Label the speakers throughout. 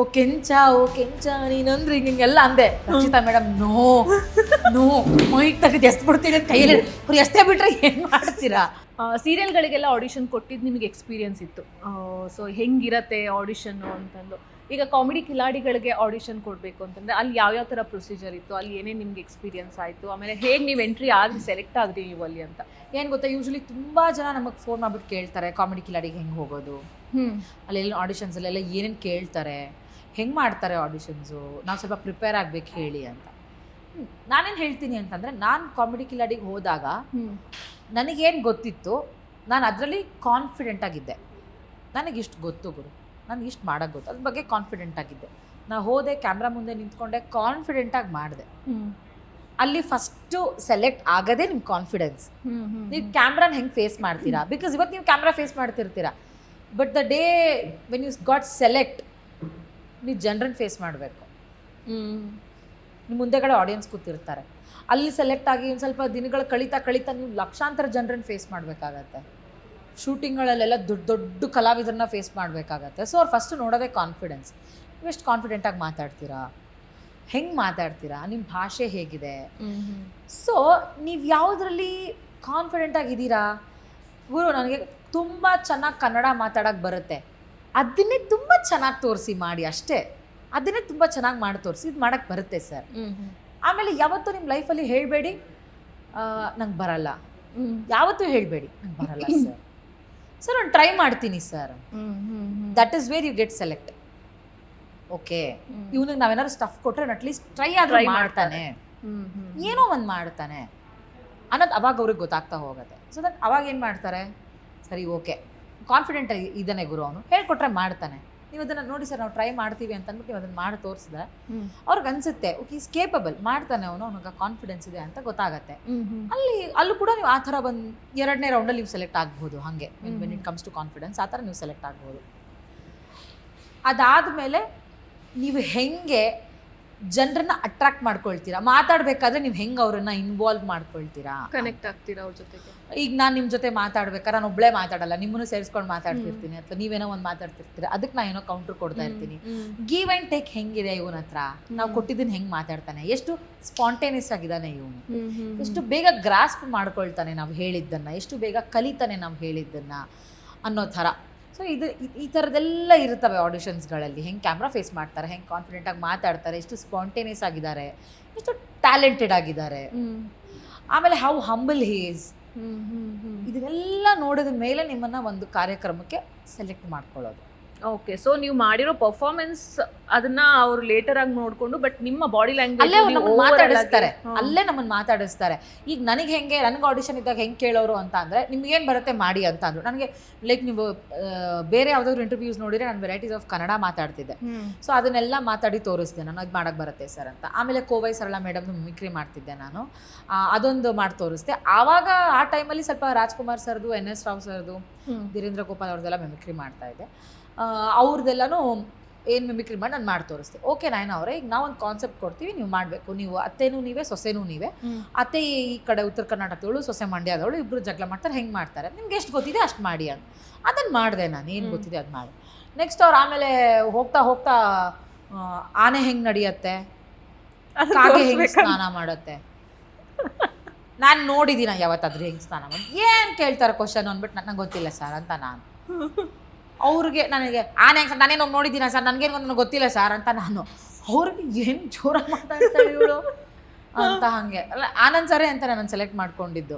Speaker 1: ಓ ಕೆಂಚ ಓ ಕೆಂಚ ನೀನಂದ್ರೆ ಹಿಂಗೆಲ್ಲ ಅಂದೆ. Rakshita madam no no mike ತೆಗೆದು ಬಿಡ್ತೀನಿ ಅಂತ ಕೈಯಲ್ಲಿ ಅವ್ರು ಎಷ್ಟೇ ಬಿಟ್ರೆ ಏನ್ ಮಾಡ್ತೀರಾ?
Speaker 2: ಸೀರಿಯಲ್ಗಳಿಗೆಲ್ಲ ಆಡಿಷನ್ ಕೊಟ್ಟಿದ್ದು ನಿಮಗೆ ಎಕ್ಸ್ಪೀರಿಯನ್ಸ್ ಇತ್ತು. ಸೊ ಹೆಂಗಿರತ್ತೆ ಆಡಿಷನ್ನು ಅಂತಂದು. ಈಗ ಕಾಮಿಡಿ ಕಿಲಾಡಿಗಳಿಗೆ ಆಡಿಷನ್ ಕೊಡಬೇಕು ಅಂತಂದರೆ ಅಲ್ಲಿ ಯಾವ್ಯಾವ ಥರ ಪ್ರೊಸೀಜರ್ ಇತ್ತು ಅಲ್ಲಿ ಏನೇ ನಿಮ್ಗೆ ಎಕ್ಸ್ಪೀರಿಯನ್ಸ್ ಆಯಿತು ಆಮೇಲೆ ಹೇಗೆ ನೀವು ಎಂಟ್ರಿ ಆದ್ರೆ ಸೆಲೆಕ್ಟ್ ಆದ್ರಿ ನೀವು ಅಲ್ಲಿ ಅಂತ.
Speaker 1: ಏನ್ ಗೊತ್ತಾ ಯೂಶಲಿ ತುಂಬಾ ಜನ ನಮಗೆ ಫೋನ್ ಮಾಡಿಬಿಟ್ಟು ಕೇಳ್ತಾರೆ ಕಾಮಿಡಿ ಕಿಲಾಡಿಗೆ ಹೆಂಗೆ ಹೋಗೋದು? ಅಲ್ಲೆಲ್ಲ ಆಡಿಷನ್ಸ್ ಅಲ್ಲೆಲ್ಲ ಏನೇನು ಕೇಳ್ತಾರೆ? ಹೆಂಗೆ ಮಾಡ್ತಾರೆ ಆಡಿಷನ್ಸು ನಾವು ಸ್ವಲ್ಪ ಪ್ರಿಪೇರ್ ಆಗ್ಬೇಕು ಹೇಳಿ ಅಂತ. ನಾನೇನು ಹೇಳ್ತೀನಿ ಅಂತಂದರೆ ನಾನು ಕಾಮಿಡಿ ಕಿಲಾಡಿಗೆ ಹೋದಾಗ ನನಗೇನು ಗೊತ್ತಿತ್ತು ನಾನು ಅದರಲ್ಲಿ ಕಾನ್ಫಿಡೆಂಟ್ ಆಗಿದ್ದೆ. ನನಗೆ ಇಷ್ಟು ಗೊತ್ತು ಗುರು ನನಗೆ ಇಷ್ಟು ಮಾಡೋಕ್ಕೆ ಗೊತ್ತು ಅದ್ರ ಬಗ್ಗೆ ಕಾನ್ಫಿಡೆಂಟ್ ಆಗಿದ್ದೆ. ನಾನು ಹೋದೆ ಕ್ಯಾಮ್ರಾ ಮುಂದೆ ನಿಂತ್ಕೊಂಡೆ ಕಾನ್ಫಿಡೆಂಟಾಗಿ ಮಾಡಿದೆ. ಅಲ್ಲಿ ಫಸ್ಟು ಸೆಲೆಕ್ಟ್ ಆಗೋದೇ ನಿಮ್ಮ ಕಾನ್ಫಿಡೆನ್ಸ್ ನೀವು ಕ್ಯಾಮ್ರಾನ ಹೆಂಗೆ ಫೇಸ್ ಮಾಡ್ತೀರಾ? ಬಿಕಾಸ್ ಇವತ್ತು ನೀವು camera face ಮಾಡ್ತಿರ್ತೀರಾ. But the day when you got select ನೀವು ಜನರನ್ನ ಫೇಸ್ ಮಾಡಬೇಕು. ನಿಮ್ಮ ಮುಂದೆಗಡೆ ಆಡಿಯನ್ಸ್ ಕೂತಿರ್ತಾರೆ. ಅಲ್ಲಿ ಸೆಲೆಕ್ಟ್ ಆಗಿ ಒಂದು ಸ್ವಲ್ಪ ದಿನಗಳು ಕಳೀತಾ ಕಳೀತಾ ನೀವು ಲಕ್ಷಾಂತರ ಜನರನ್ನು ಫೇಸ್ ಮಾಡಬೇಕಾಗತ್ತೆ. ಶೂಟಿಂಗ್ಗಳಲ್ಲೆಲ್ಲ ದೊಡ್ಡ ದೊಡ್ಡ ಕಲಾವಿದರನ್ನ ಫೇಸ್ ಮಾಡಬೇಕಾಗತ್ತೆ. ಸೊ ಅವ್ರು ಫಸ್ಟ್ ನೋಡೋದೇ ಕಾನ್ಫಿಡೆನ್ಸ್ ನೀವು ಎಷ್ಟು ಕಾನ್ಫಿಡೆಂಟಾಗಿ ಮಾತಾಡ್ತೀರಾ? ಹೆಂಗೆ ಮಾತಾಡ್ತೀರಾ? ನಿಮ್ಮ ಭಾಷೆ ಹೇಗಿದೆ? ಸೊ ನೀವು ಯಾವುದರಲ್ಲಿ ಕಾನ್ಫಿಡೆಂಟಾಗಿ ಇದ್ದೀರಾ ಗುರು ನನಗೆ ತುಂಬ ಚೆನ್ನಾಗಿ ಕನ್ನಡ ಮಾತಾಡೋಕ್ಕೆ ಬರುತ್ತೆ. ಅದನ್ನೇ ತುಂಬ ಚೆನ್ನಾಗಿ ತೋರಿಸಿ ಮಾಡಿ ಅಷ್ಟೇ. ಅದನ್ನೇ ತುಂಬ ಚೆನ್ನಾಗಿ ಮಾಡಿ ತೋರಿಸಿ ಇದು ಮಾಡೋಕ್ಕೆ ಬರುತ್ತೆ ಸರ್. ಆಮೇಲೆ ಯಾವತ್ತೂ ನಿಮ್ಮ ಲೈಫಲ್ಲಿ ಹೇಳಬೇಡಿ ನಂಗೆ ಬರಲ್ಲ. ಯಾವತ್ತೂ ಹೇಳಬೇಡಿ ನಂಗೆ ಬರಲ್ಲ ಸರ್. ಸರ್ ನಾನು ಟ್ರೈ ಮಾಡ್ತೀನಿ sir. That is where you get select okay.
Speaker 2: ಇವನು
Speaker 1: ಇವನಿಗೆ ನಾವೇನಾದ್ರು ಸ್ಟಫ್ ಕೊಟ್ಟರೆ ಅಟ್ಲೀಸ್ಟ್ ಟ್ರೈ ಆದರೂ ಮಾಡ್ತಾನೆ. ಏನೋ ಒಂದು ಮಾಡ್ತಾನೆ. ಅನ್ನೋದು ಅವಾಗ ಅವ್ರಿಗೆ ಗೊತ್ತಾಗ್ತಾ ಹೋಗುತ್ತೆ. ಸೊ ದಟ್ ಅವಾಗ ಏನು ಮಾಡ್ತಾರೆ? ಸರಿ ಓಕೆ. ಕಾನ್ಫಿಡೆಂಟ್ ಇದ್ದಾನೆ ಗುರು ಅವನು. ಹೇಳ್ಕೊಟ್ರೆ ಮಾಡ್ತಾನೆ. ನೀವು ಅದನ್ನು ನೋಡಿ ಸರ್ ನಾವು ಟ್ರೈ ಮಾಡ್ತೀವಿ ಅಂತ ಅಂದ್ಬಿಟ್ಟು ನೀವು ಅದನ್ನು ಮಾಡಿ
Speaker 2: ತೋರಿಸಿದ
Speaker 1: ಅವ್ರಿಗೆ ಅನ್ಸುತ್ತೆ ಓಕೆ ಈಸ್ ಕೇಪಬಲ್ ಮಾಡ್ತಾನೆ ಅವನು ಅವನಿಗೆ ಕಾನ್ಫಿಡೆನ್ಸ್ ಇದೆ ಅಂತ ಗೊತ್ತಾಗತ್ತೆ. ಅಲ್ಲಿ ಅಲ್ಲೂ ಕೂಡ ನೀವು ಆ ಥರ ಬಂದು ಎರಡನೇ ರೌಂಡಲ್ಲಿ ನೀವು ಸೆಲೆಕ್ಟ್ ಆಗ್ಬೋದು ಹಾಗೆ. When it comes to confidence ಆ ಥರ ನೀವು ಸೆಲೆಕ್ಟ್ ಆಗ್ಬೋದು. ಅದಾದಮೇಲೆ ನೀವು ಹೆಂಗೆ ಜನರನ್ನ ಅಟ್ರಾಕ್ಟ್ ಮಾಡ್ಕೊಳ್ತೀರಾ? ಮಾತಾಡ್ಬೇಕಾದ್ರೆ ನೀವು ಹೆಂಗೆ ಅವ್ರನ್ನ ಇನ್ವಾಲ್ವ್ ಮಾಡ್ಕೊಳ್ತೀರಾ?
Speaker 2: ಕನೆಕ್ಟ್ ಆಗ್ತೀರಾ ಅವ್ರ ಜೊತೆ
Speaker 1: ಈಗ ನಾನು ನಿಮ್ಮ ಜೊತೆ ಮಾತಾಡ್ಬೇಕಾದ್ರೆ ನಾನು ಒಬ್ಬಳೇ ಮಾತಾಡಲ್ಲ ನಿಮ್ಮನ್ನು ಸೇರಿಸ್ಕೊಂಡು ಮಾತಾಡ್ತಿರ್ತೀನಿ ಅಥವಾ ನೀವೇನೋ ಒಂದು ಮಾತಾಡ್ತಿರ್ತೀರ? ಅದಕ್ಕೆ ನಾನು ಏನೋ ಕೌಂಟರ್ ಕೊಡ್ತಾ ಇರ್ತೀನಿ. ಗಿವ್ ಆ್ಯಂಡ್ ಟೇಕ್ ಹೆಂಗಿದೆ ಇವನ ಹತ್ರ? ನಾವು ಕೊಟ್ಟಿದ್ದನ್ನು ಹೆಂಗೆ ಮಾತಾಡ್ತಾನೆ? ಎಷ್ಟು ಸ್ಪಾಂಟೇನಿಯಸ್ ಆಗಿದ್ದಾನೆ ಇವನು? ಎಷ್ಟು ಬೇಗ ಗ್ರಾಸ್ಪ್ ಮಾಡ್ಕೊಳ್ತಾನೆ ನಾವು ಹೇಳಿದ್ದನ್ನು? ಎಷ್ಟು ಬೇಗ ಕಲಿತಾನೆ ನಾವು ಹೇಳಿದ್ದನ್ನು? ಅನ್ನೋ ಥರ. ಸೊ ಇದು ಈ- ಥರದ್ದೆಲ್ಲ ಇರ್ತವೆ ಆಡಿಷನ್ಸ್ಗಳಲ್ಲಿ ಹೆಂಗೆ ಕ್ಯಾಮ್ರಾ ಫೇಸ್ ಮಾಡ್ತಾರೆ ಹೆಂಗೆ ಕಾನ್ಫಿಡೆಂಟಾಗಿ ಮಾತಾಡ್ತಾರೆ ಎಷ್ಟು ಸ್ಪಾಂಟೇನಿಯಸ್ ಆಗಿದ್ದಾರೆ ಎಷ್ಟು ಟ್ಯಾಲೆಂಟೆಡ್ ಆಗಿದ್ದಾರೆ. ಆಮೇಲೆ ಹೌ ಹಂಬಲ್ ಹೀಸ್ ಇದನ್ನೆಲ್ಲ ನೋಡಿದ ಮೇಲೆ ನಿಮ್ಮನ್ನು ಒಂದು ಕಾರ್ಯಕ್ರಮಕ್ಕೆ ಸೆಲೆಕ್ಟ್ ಮಾಡ್ಕೊಳ್ಳೋದು.
Speaker 2: ಓಕೆ ಸೊ ನೀವು ಮಾಡಿರೋ ಪರ್ಫಾರ್ಮೆನ್ಸ್ ಅದನ್ನ ಅವ್ರು ಲೇಟರ್ ಆಗಿ ನೋಡ್ಕೊಂಡು ಬಟ್ ನಿಮ್ಮ ಬಾಡಿ
Speaker 1: ಅಲ್ಲೇ ಅವ್ರು ನಮ್ಮನ್ನ ಮಾತಾಡಿಸ್ತಾರೆ. ಅಲ್ಲೇ ನಮ್ಮನ್ನ ಮಾತಾಡಿಸ್ತಾರೆ. ಈಗ ನನಗೆ ಹೆಂಗೆ ನನಗೆ ಆಡಿಷನ್ ಇದ್ದಾಗ ಹೆಂಗೆ ಕೇಳೋರು ಅಂತ ಅಂದರೆ ನಿಮ್ಗೇನು ಬರುತ್ತೆ ಮಾಡಿ ಅಂತ ಅಂದರು. ನನಗೆ ಲೈಕ್ ನೀವು ಆ, ಬೇರೆ ಯಾವುದಾದ್ರು ಇಂಟರ್ವ್ಯೂಸ್ ನೋಡಿದ್ರೆ ನಾನು ವೆರೈಟೀಸ್ ಆಫ್ ಕನ್ನಡ ಮಾತಾಡ್ತಿದ್ದೆ. ಸೊ ಅದನ್ನೆಲ್ಲ ಮಾತಾಡಿ ತೋರಿಸ್ದೆ ನಾನು ಅದು ಮಾಡೋಕ್ಕೆ ಬರುತ್ತೆ ಸರ್ ಅಂತ. ಆಮೇಲೆ ಕೋವೈ ಸರಳ ಮೇಡಮ್ ಮಿಮಿಕ್ರಿ ಮಾಡ್ತಿದ್ದೆ ನಾನು. ಆ, ಅದೊಂದು ಮಾಡಿ ತೋರಿಸ್ತೆ ಆವಾಗ ಆ ಟೈಮಲ್ಲಿ ಸ್ವಲ್ಪ ರಾಜ್ಕುಮಾರ್ ಸರ್ದು ಎನ್ ಎಸ್ ರಾವ್ ಸರ್ದು ಧೀರೇಂದ್ರ ಗೋಪಾಲ್ ಅವ್ರದ್ದೆಲ್ಲ ಮಿಮಿಕ್ರಿ ಮಾಡ್ತಾ ಇದ್ದೆ. ಅವ್ರದ್ದೆಲ್ಲನೂ ಏನು ಮಿಮಿಕ್ರಿ ಮಾಡಿ ನಾನು ಮಾಡಿ ತೋರಿಸ್ತೆ. ಓಕೆ ನಾಯನ ಅವರೇ ಈಗ ನಾವೊಂದು ಒಂದು ಕಾನ್ಸೆಪ್ಟ್ ಕೊಡ್ತೀವಿ ನೀವು ಮಾಡಬೇಕು. ನೀವು ಅತ್ತೆನೂ ನೀವೇ ಸೊಸೆನೂ ನೀವೇ. ಅತ್ತೆ ಈ ಕಡೆ ಉತ್ತರ ಕರ್ನಾಟಕದವಳು ಸೊಸೆ ಮಂಡ್ಯದವಳು ಇಬ್ಬರು ಜಗಳ ಮಾಡ್ತಾರೆ ಹೆಂಗೆ ಮಾಡ್ತಾರೆ? ನಿಮ್ಗೆ ಎಷ್ಟು ಗೊತ್ತಿದೆ ಅಷ್ಟು ಮಾಡಿ ಅಂತ. ಅದನ್ನು ಮಾಡಿದೆ ನಾನು ಏನು ಗೊತ್ತಿದೆ ಅದು ಮಾಡಿ. ನೆಕ್ಸ್ಟ್ ಅವ್ರು ಆಮೇಲೆ ಹೋಗ್ತಾ ಹೋಗ್ತಾ ಆನೆ ಹೆಂಗೆ ನಡೆಯುತ್ತೆ? ಕಾಗೆ ಹೆಂಗೆ ಸ್ನಾನ ಮಾಡುತ್ತೆ? ನಾನು ನೋಡಿದ್ದೀನ ಯಾವತ್ತಾದ್ರೂ ಹೆಂಗೆ ಸ್ನಾನ ಮಾಡಿ ಏನು ಕೇಳ್ತಾರೆ ಕ್ವಶನ್ ಅಂದ್ಬಿಟ್ಟು ನನಗೆ ಗೊತ್ತಿಲ್ಲ ಸರ್ ಅಂತ ನಾನು. ಅವ್ರಿಗೆ ನನಗೆ ಆನೆ ಹೆಂಗೆ ನಾನೇನು ನೋಡಿದ್ದೀನ ಸರ್? ನನಗೇನು ನನಗೆ ಗೊತ್ತಿಲ್ಲ ಸರ್ ಅಂತ ನಾನು ಅವ್ರಿಗೆ ಏನು ಜೋರ ಮಾತಾಡ್ತಾಳೆ ಇವಳು? ಅಂತ ಹಾಗೆ. ಅಲ್ಲ ಆನಂದ್ ಸರೇ ಅಂತ ನಾನು ಸೆಲೆಕ್ಟ್ ಮಾಡ್ಕೊಂಡಿದ್ದು.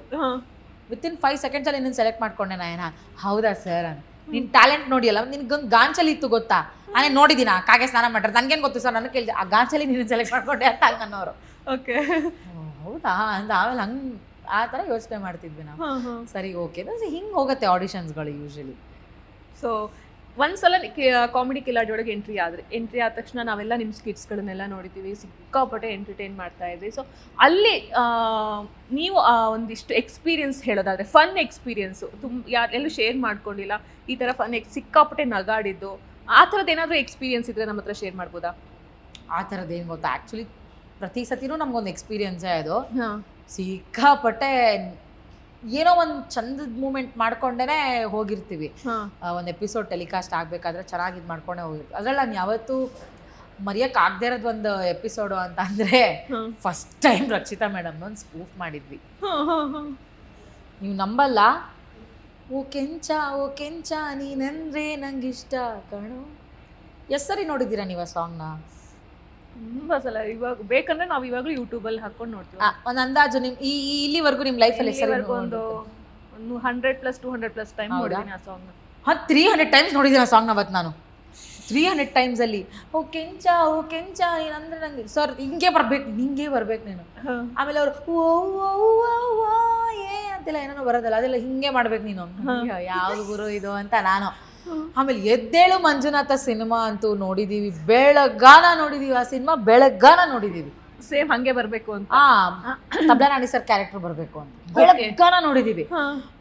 Speaker 1: ವಿತಿನ್ ಫೈವ್ ಸೆಕೆಂಡ್ಸಲ್ಲಿ ನಿನ್ನ ಸೆಲೆಕ್ಟ್ ಮಾಡ್ಕೊಂಡೆ ನಾಯನ? ಹೌದಾ ಸರ್? ಅಂತ ನಿನ್ನ ಟ್ಯಾಲೆಂಟ್ ನೋಡಿಯಲ್ಲ ನಿನ್ಗೊಂದು ಗಾಂಚಲಿ ಇತ್ತು ಗೊತ್ತಾ? ಆನೆ ನೋಡಿದಿನ ಕಾಗೆ ಸ್ನಾನ ಮಾಡ್ರೆ ನನಗೇನು ಗೊತ್ತು ಸರ್? ನನಗೆ ಕೇಳಿದೆ ಆ ಗಾಂಚಲಿ ನೀನು ಸೆಲೆಕ್ಟ್ ಮಾಡ್ಕೊಂಡೆ? ಅಂತ ಹಂಗೆ ಅನ್ನೋರು
Speaker 2: ಓಕೆ.
Speaker 1: ಹೌದಾ? ಅಂತ ಆಮೇಲೆ ಹಂಗೆ ಆ ಥರ ಯೋಚನೆ ಮಾಡ್ತಿದ್ವಿ ನಾವು. ಸರಿ ಓಕೆ. ಹಿಂಗೆ ಹೋಗುತ್ತೆ ಆಡಿಷನ್ಸ್ಗಳು ಯೂಶಲಿ
Speaker 2: ಸೊ ಒಂದ್ಸಲ ಕಾಮಿಡಿ ಕಿಲಾಡಿ ಒಳಗೆ ಎಂಟ್ರಿ ಆದ್ರೆ ಎಂಟ್ರಿ ಆದ ತಕ್ಷಣ ನಾವೆಲ್ಲ ನಿಮ್ಮ ಸ್ಕಿಟ್ಸ್ಗಳನ್ನೆಲ್ಲ ನೋಡಿದ್ದೀವಿ ಸಿಕ್ಕಾಪಟ್ಟೆ ಎಂಟರ್ಟೈನ್ ಮಾಡ್ತಾ ಇದ್ವಿ. ಸೊ ಅಲ್ಲಿ ನೀವು ಒಂದಿಷ್ಟು ಎಕ್ಸ್ಪೀರಿಯನ್ಸ್ ಹೇಳೋದಾದ್ರೆ ಫನ್ ಎಕ್ಸ್ಪೀರಿಯನ್ಸು ತುಂಬ ಯಾರು ಎಲ್ಲೂ ಶೇರ್ ಮಾಡ್ಕೊಂಡಿಲ್ಲ. ಈ ಥರ ಫನ್ ಎಕ್ಸ್ ಸಿಕ್ಕಾಪಟ್ಟೆ ನಗಾಡಿದ್ದು. ಆ ಥರದ್ದು ಏನಾದರೂ ಎಕ್ಸ್ಪೀರಿಯನ್ಸ್ ಇದ್ರೆ ನಮ್ಮ ಹತ್ರ ಶೇರ್ ಮಾಡ್ಬೋದಾ?
Speaker 1: ಆ ಥರದ್ದು ಏನು ಗೊತ್ತಾ? ಆ್ಯಕ್ಚುಲಿ ಪ್ರತಿ ಸತಿನೂ ನಮ್ಗೊಂದು ಎಕ್ಸ್ಪೀರಿಯನ್ಸೇ ಅದು. ಸಿಕ್ಕಾಪಟ್ಟೆ ಏನೋ ಒಂದು ಚಂದದ ಮೂಮೆಂಟ್ ಮಾಡ್ಕೊಂಡೇನೆ ಹೋಗಿರ್ತೀವಿ. ಒಂದು ಎಪಿಸೋಡ್ ಟೆಲಿಕಾಸ್ಟ್ ಆಗಬೇಕಾದ್ರೆ ಚೆನ್ನಾಗಿ ಇದು ಮಾಡ್ಕೊಂಡೇ ಹೋಗಿರ್ತೀವಿ. ಅದ್ರಲ್ಲಿ ನಾನು ಯಾವತ್ತೂ ಮರೆಯಕ್ಕೆ ಆಗದೆ ಇರೋದು ಒಂದು ಎಪಿಸೋಡು ಅಂತ ಅಂದ್ರೆ ಫಸ್ಟ್ ಟೈಮ್ ರಕ್ಷಿತಾ ಮೇಡಮ್ ಒಂದು ಸ್ಪೂಫ್ ಮಾಡಿದ್ವಿ. ನೀವು ನಂಬಲ್ಲ? ಓ ಕೆಂಚ ಓ ಕೆಂಚ ನೀನಂದ್ರೆ ನಂಗಿಷ್ಟ ಕಣು. ಎಸ್ ಸರಿ ನೋಡಿದ್ದೀರಾ ನೀವು ಆ ಸಾಂಗ್ನ
Speaker 2: ತುಂಬಾ ಸಲ ಇವಾಗ ಬೇಕಂದ್ರೆ ನಾವ್ ಇವಾಗಲೂ ಯೂಟ್ಯೂಬ್ ಅಲ್ಲಿ ಹಾಕೊಂಡು ನೋಡ್ತೀವಿ.
Speaker 1: ಒಂದು ಅಂದಾಜು ನಿಮ್ ಈ ಈ- ಇಲ್ಲಿವರೆಗೂ ನಿಮ್ ಅಲ್ಲಿ ಸರಿ
Speaker 2: ಇಲ್ಲಿವರೆಗೂ ಒಂದು hundred plus to hundred plus time
Speaker 1: ಹೌದಾ?
Speaker 2: ನೋಡಿದೀನಿ ಆ ಸಾಂಗ್
Speaker 1: ಹಾ ತ್ರೀ ಹಂಡ್ರೆಡ್ ಟೈಮ್ಸ್ ನೋಡಿದ್ದೀನಿ ಆ ಸಾಂಗ್ನ ಅವತ್ತು ನಾನು. ತ್ರೀ ಹಂಡ್ರೆಡ್ ಟೈಮ್ಸ್ ಅಲ್ಲಿ ಓ ಕೆಂಚ ಓ ಕೆಂಚ ಏನಂದ್ರೆ ನಂಗೆ ಸರ್ ಹಿಂಗೆ ಬರ್ಬೇಕು ಹಿಂಗೆ ಬರ್ಬೇಕು ನೀನು. ಆಮೇಲೆ ಅವ್ರು ಓ ಓ ಓ ಓ ಏ ಅಂತೆಲ್ಲ ಏನೋ ಬರೋದಲ್ಲ ಅದೆಲ್ಲ ಹಿಂಗೆ ಮಾಡ್ಬೇಕು ನೀನು. ಯಾವ್ದು ಗುರು ಇದು ಅಂತ ನಾನು. ಆಮೇಲೆ ಎದ್ದೇಳು ಮಂಜುನಾಥ ಸಿನಿಮಾ ಅಂತೂ ನೋಡಿದೀವಿ. ಬೆಳಗಾನ ನೋಡಿದೀವಿ. ಆ ಸಿನಿಮಾ ಬೆಳಗಾನ ನೋಡಿದೀವಿ.
Speaker 2: ಸೇಮ್ ಹಂಗೆ ಬರ್ಬೇಕು ಅಂತ.
Speaker 1: ಆ ತಬ್ಲಾ ರಾಣಿ ಸರ್ ಕ್ಯಾರೆಕ್ಟರ್ ಬರ್ಬೇಕು ಅಂತ. ಬೆಳಗಾನ ನೋಡಿದೀವಿ.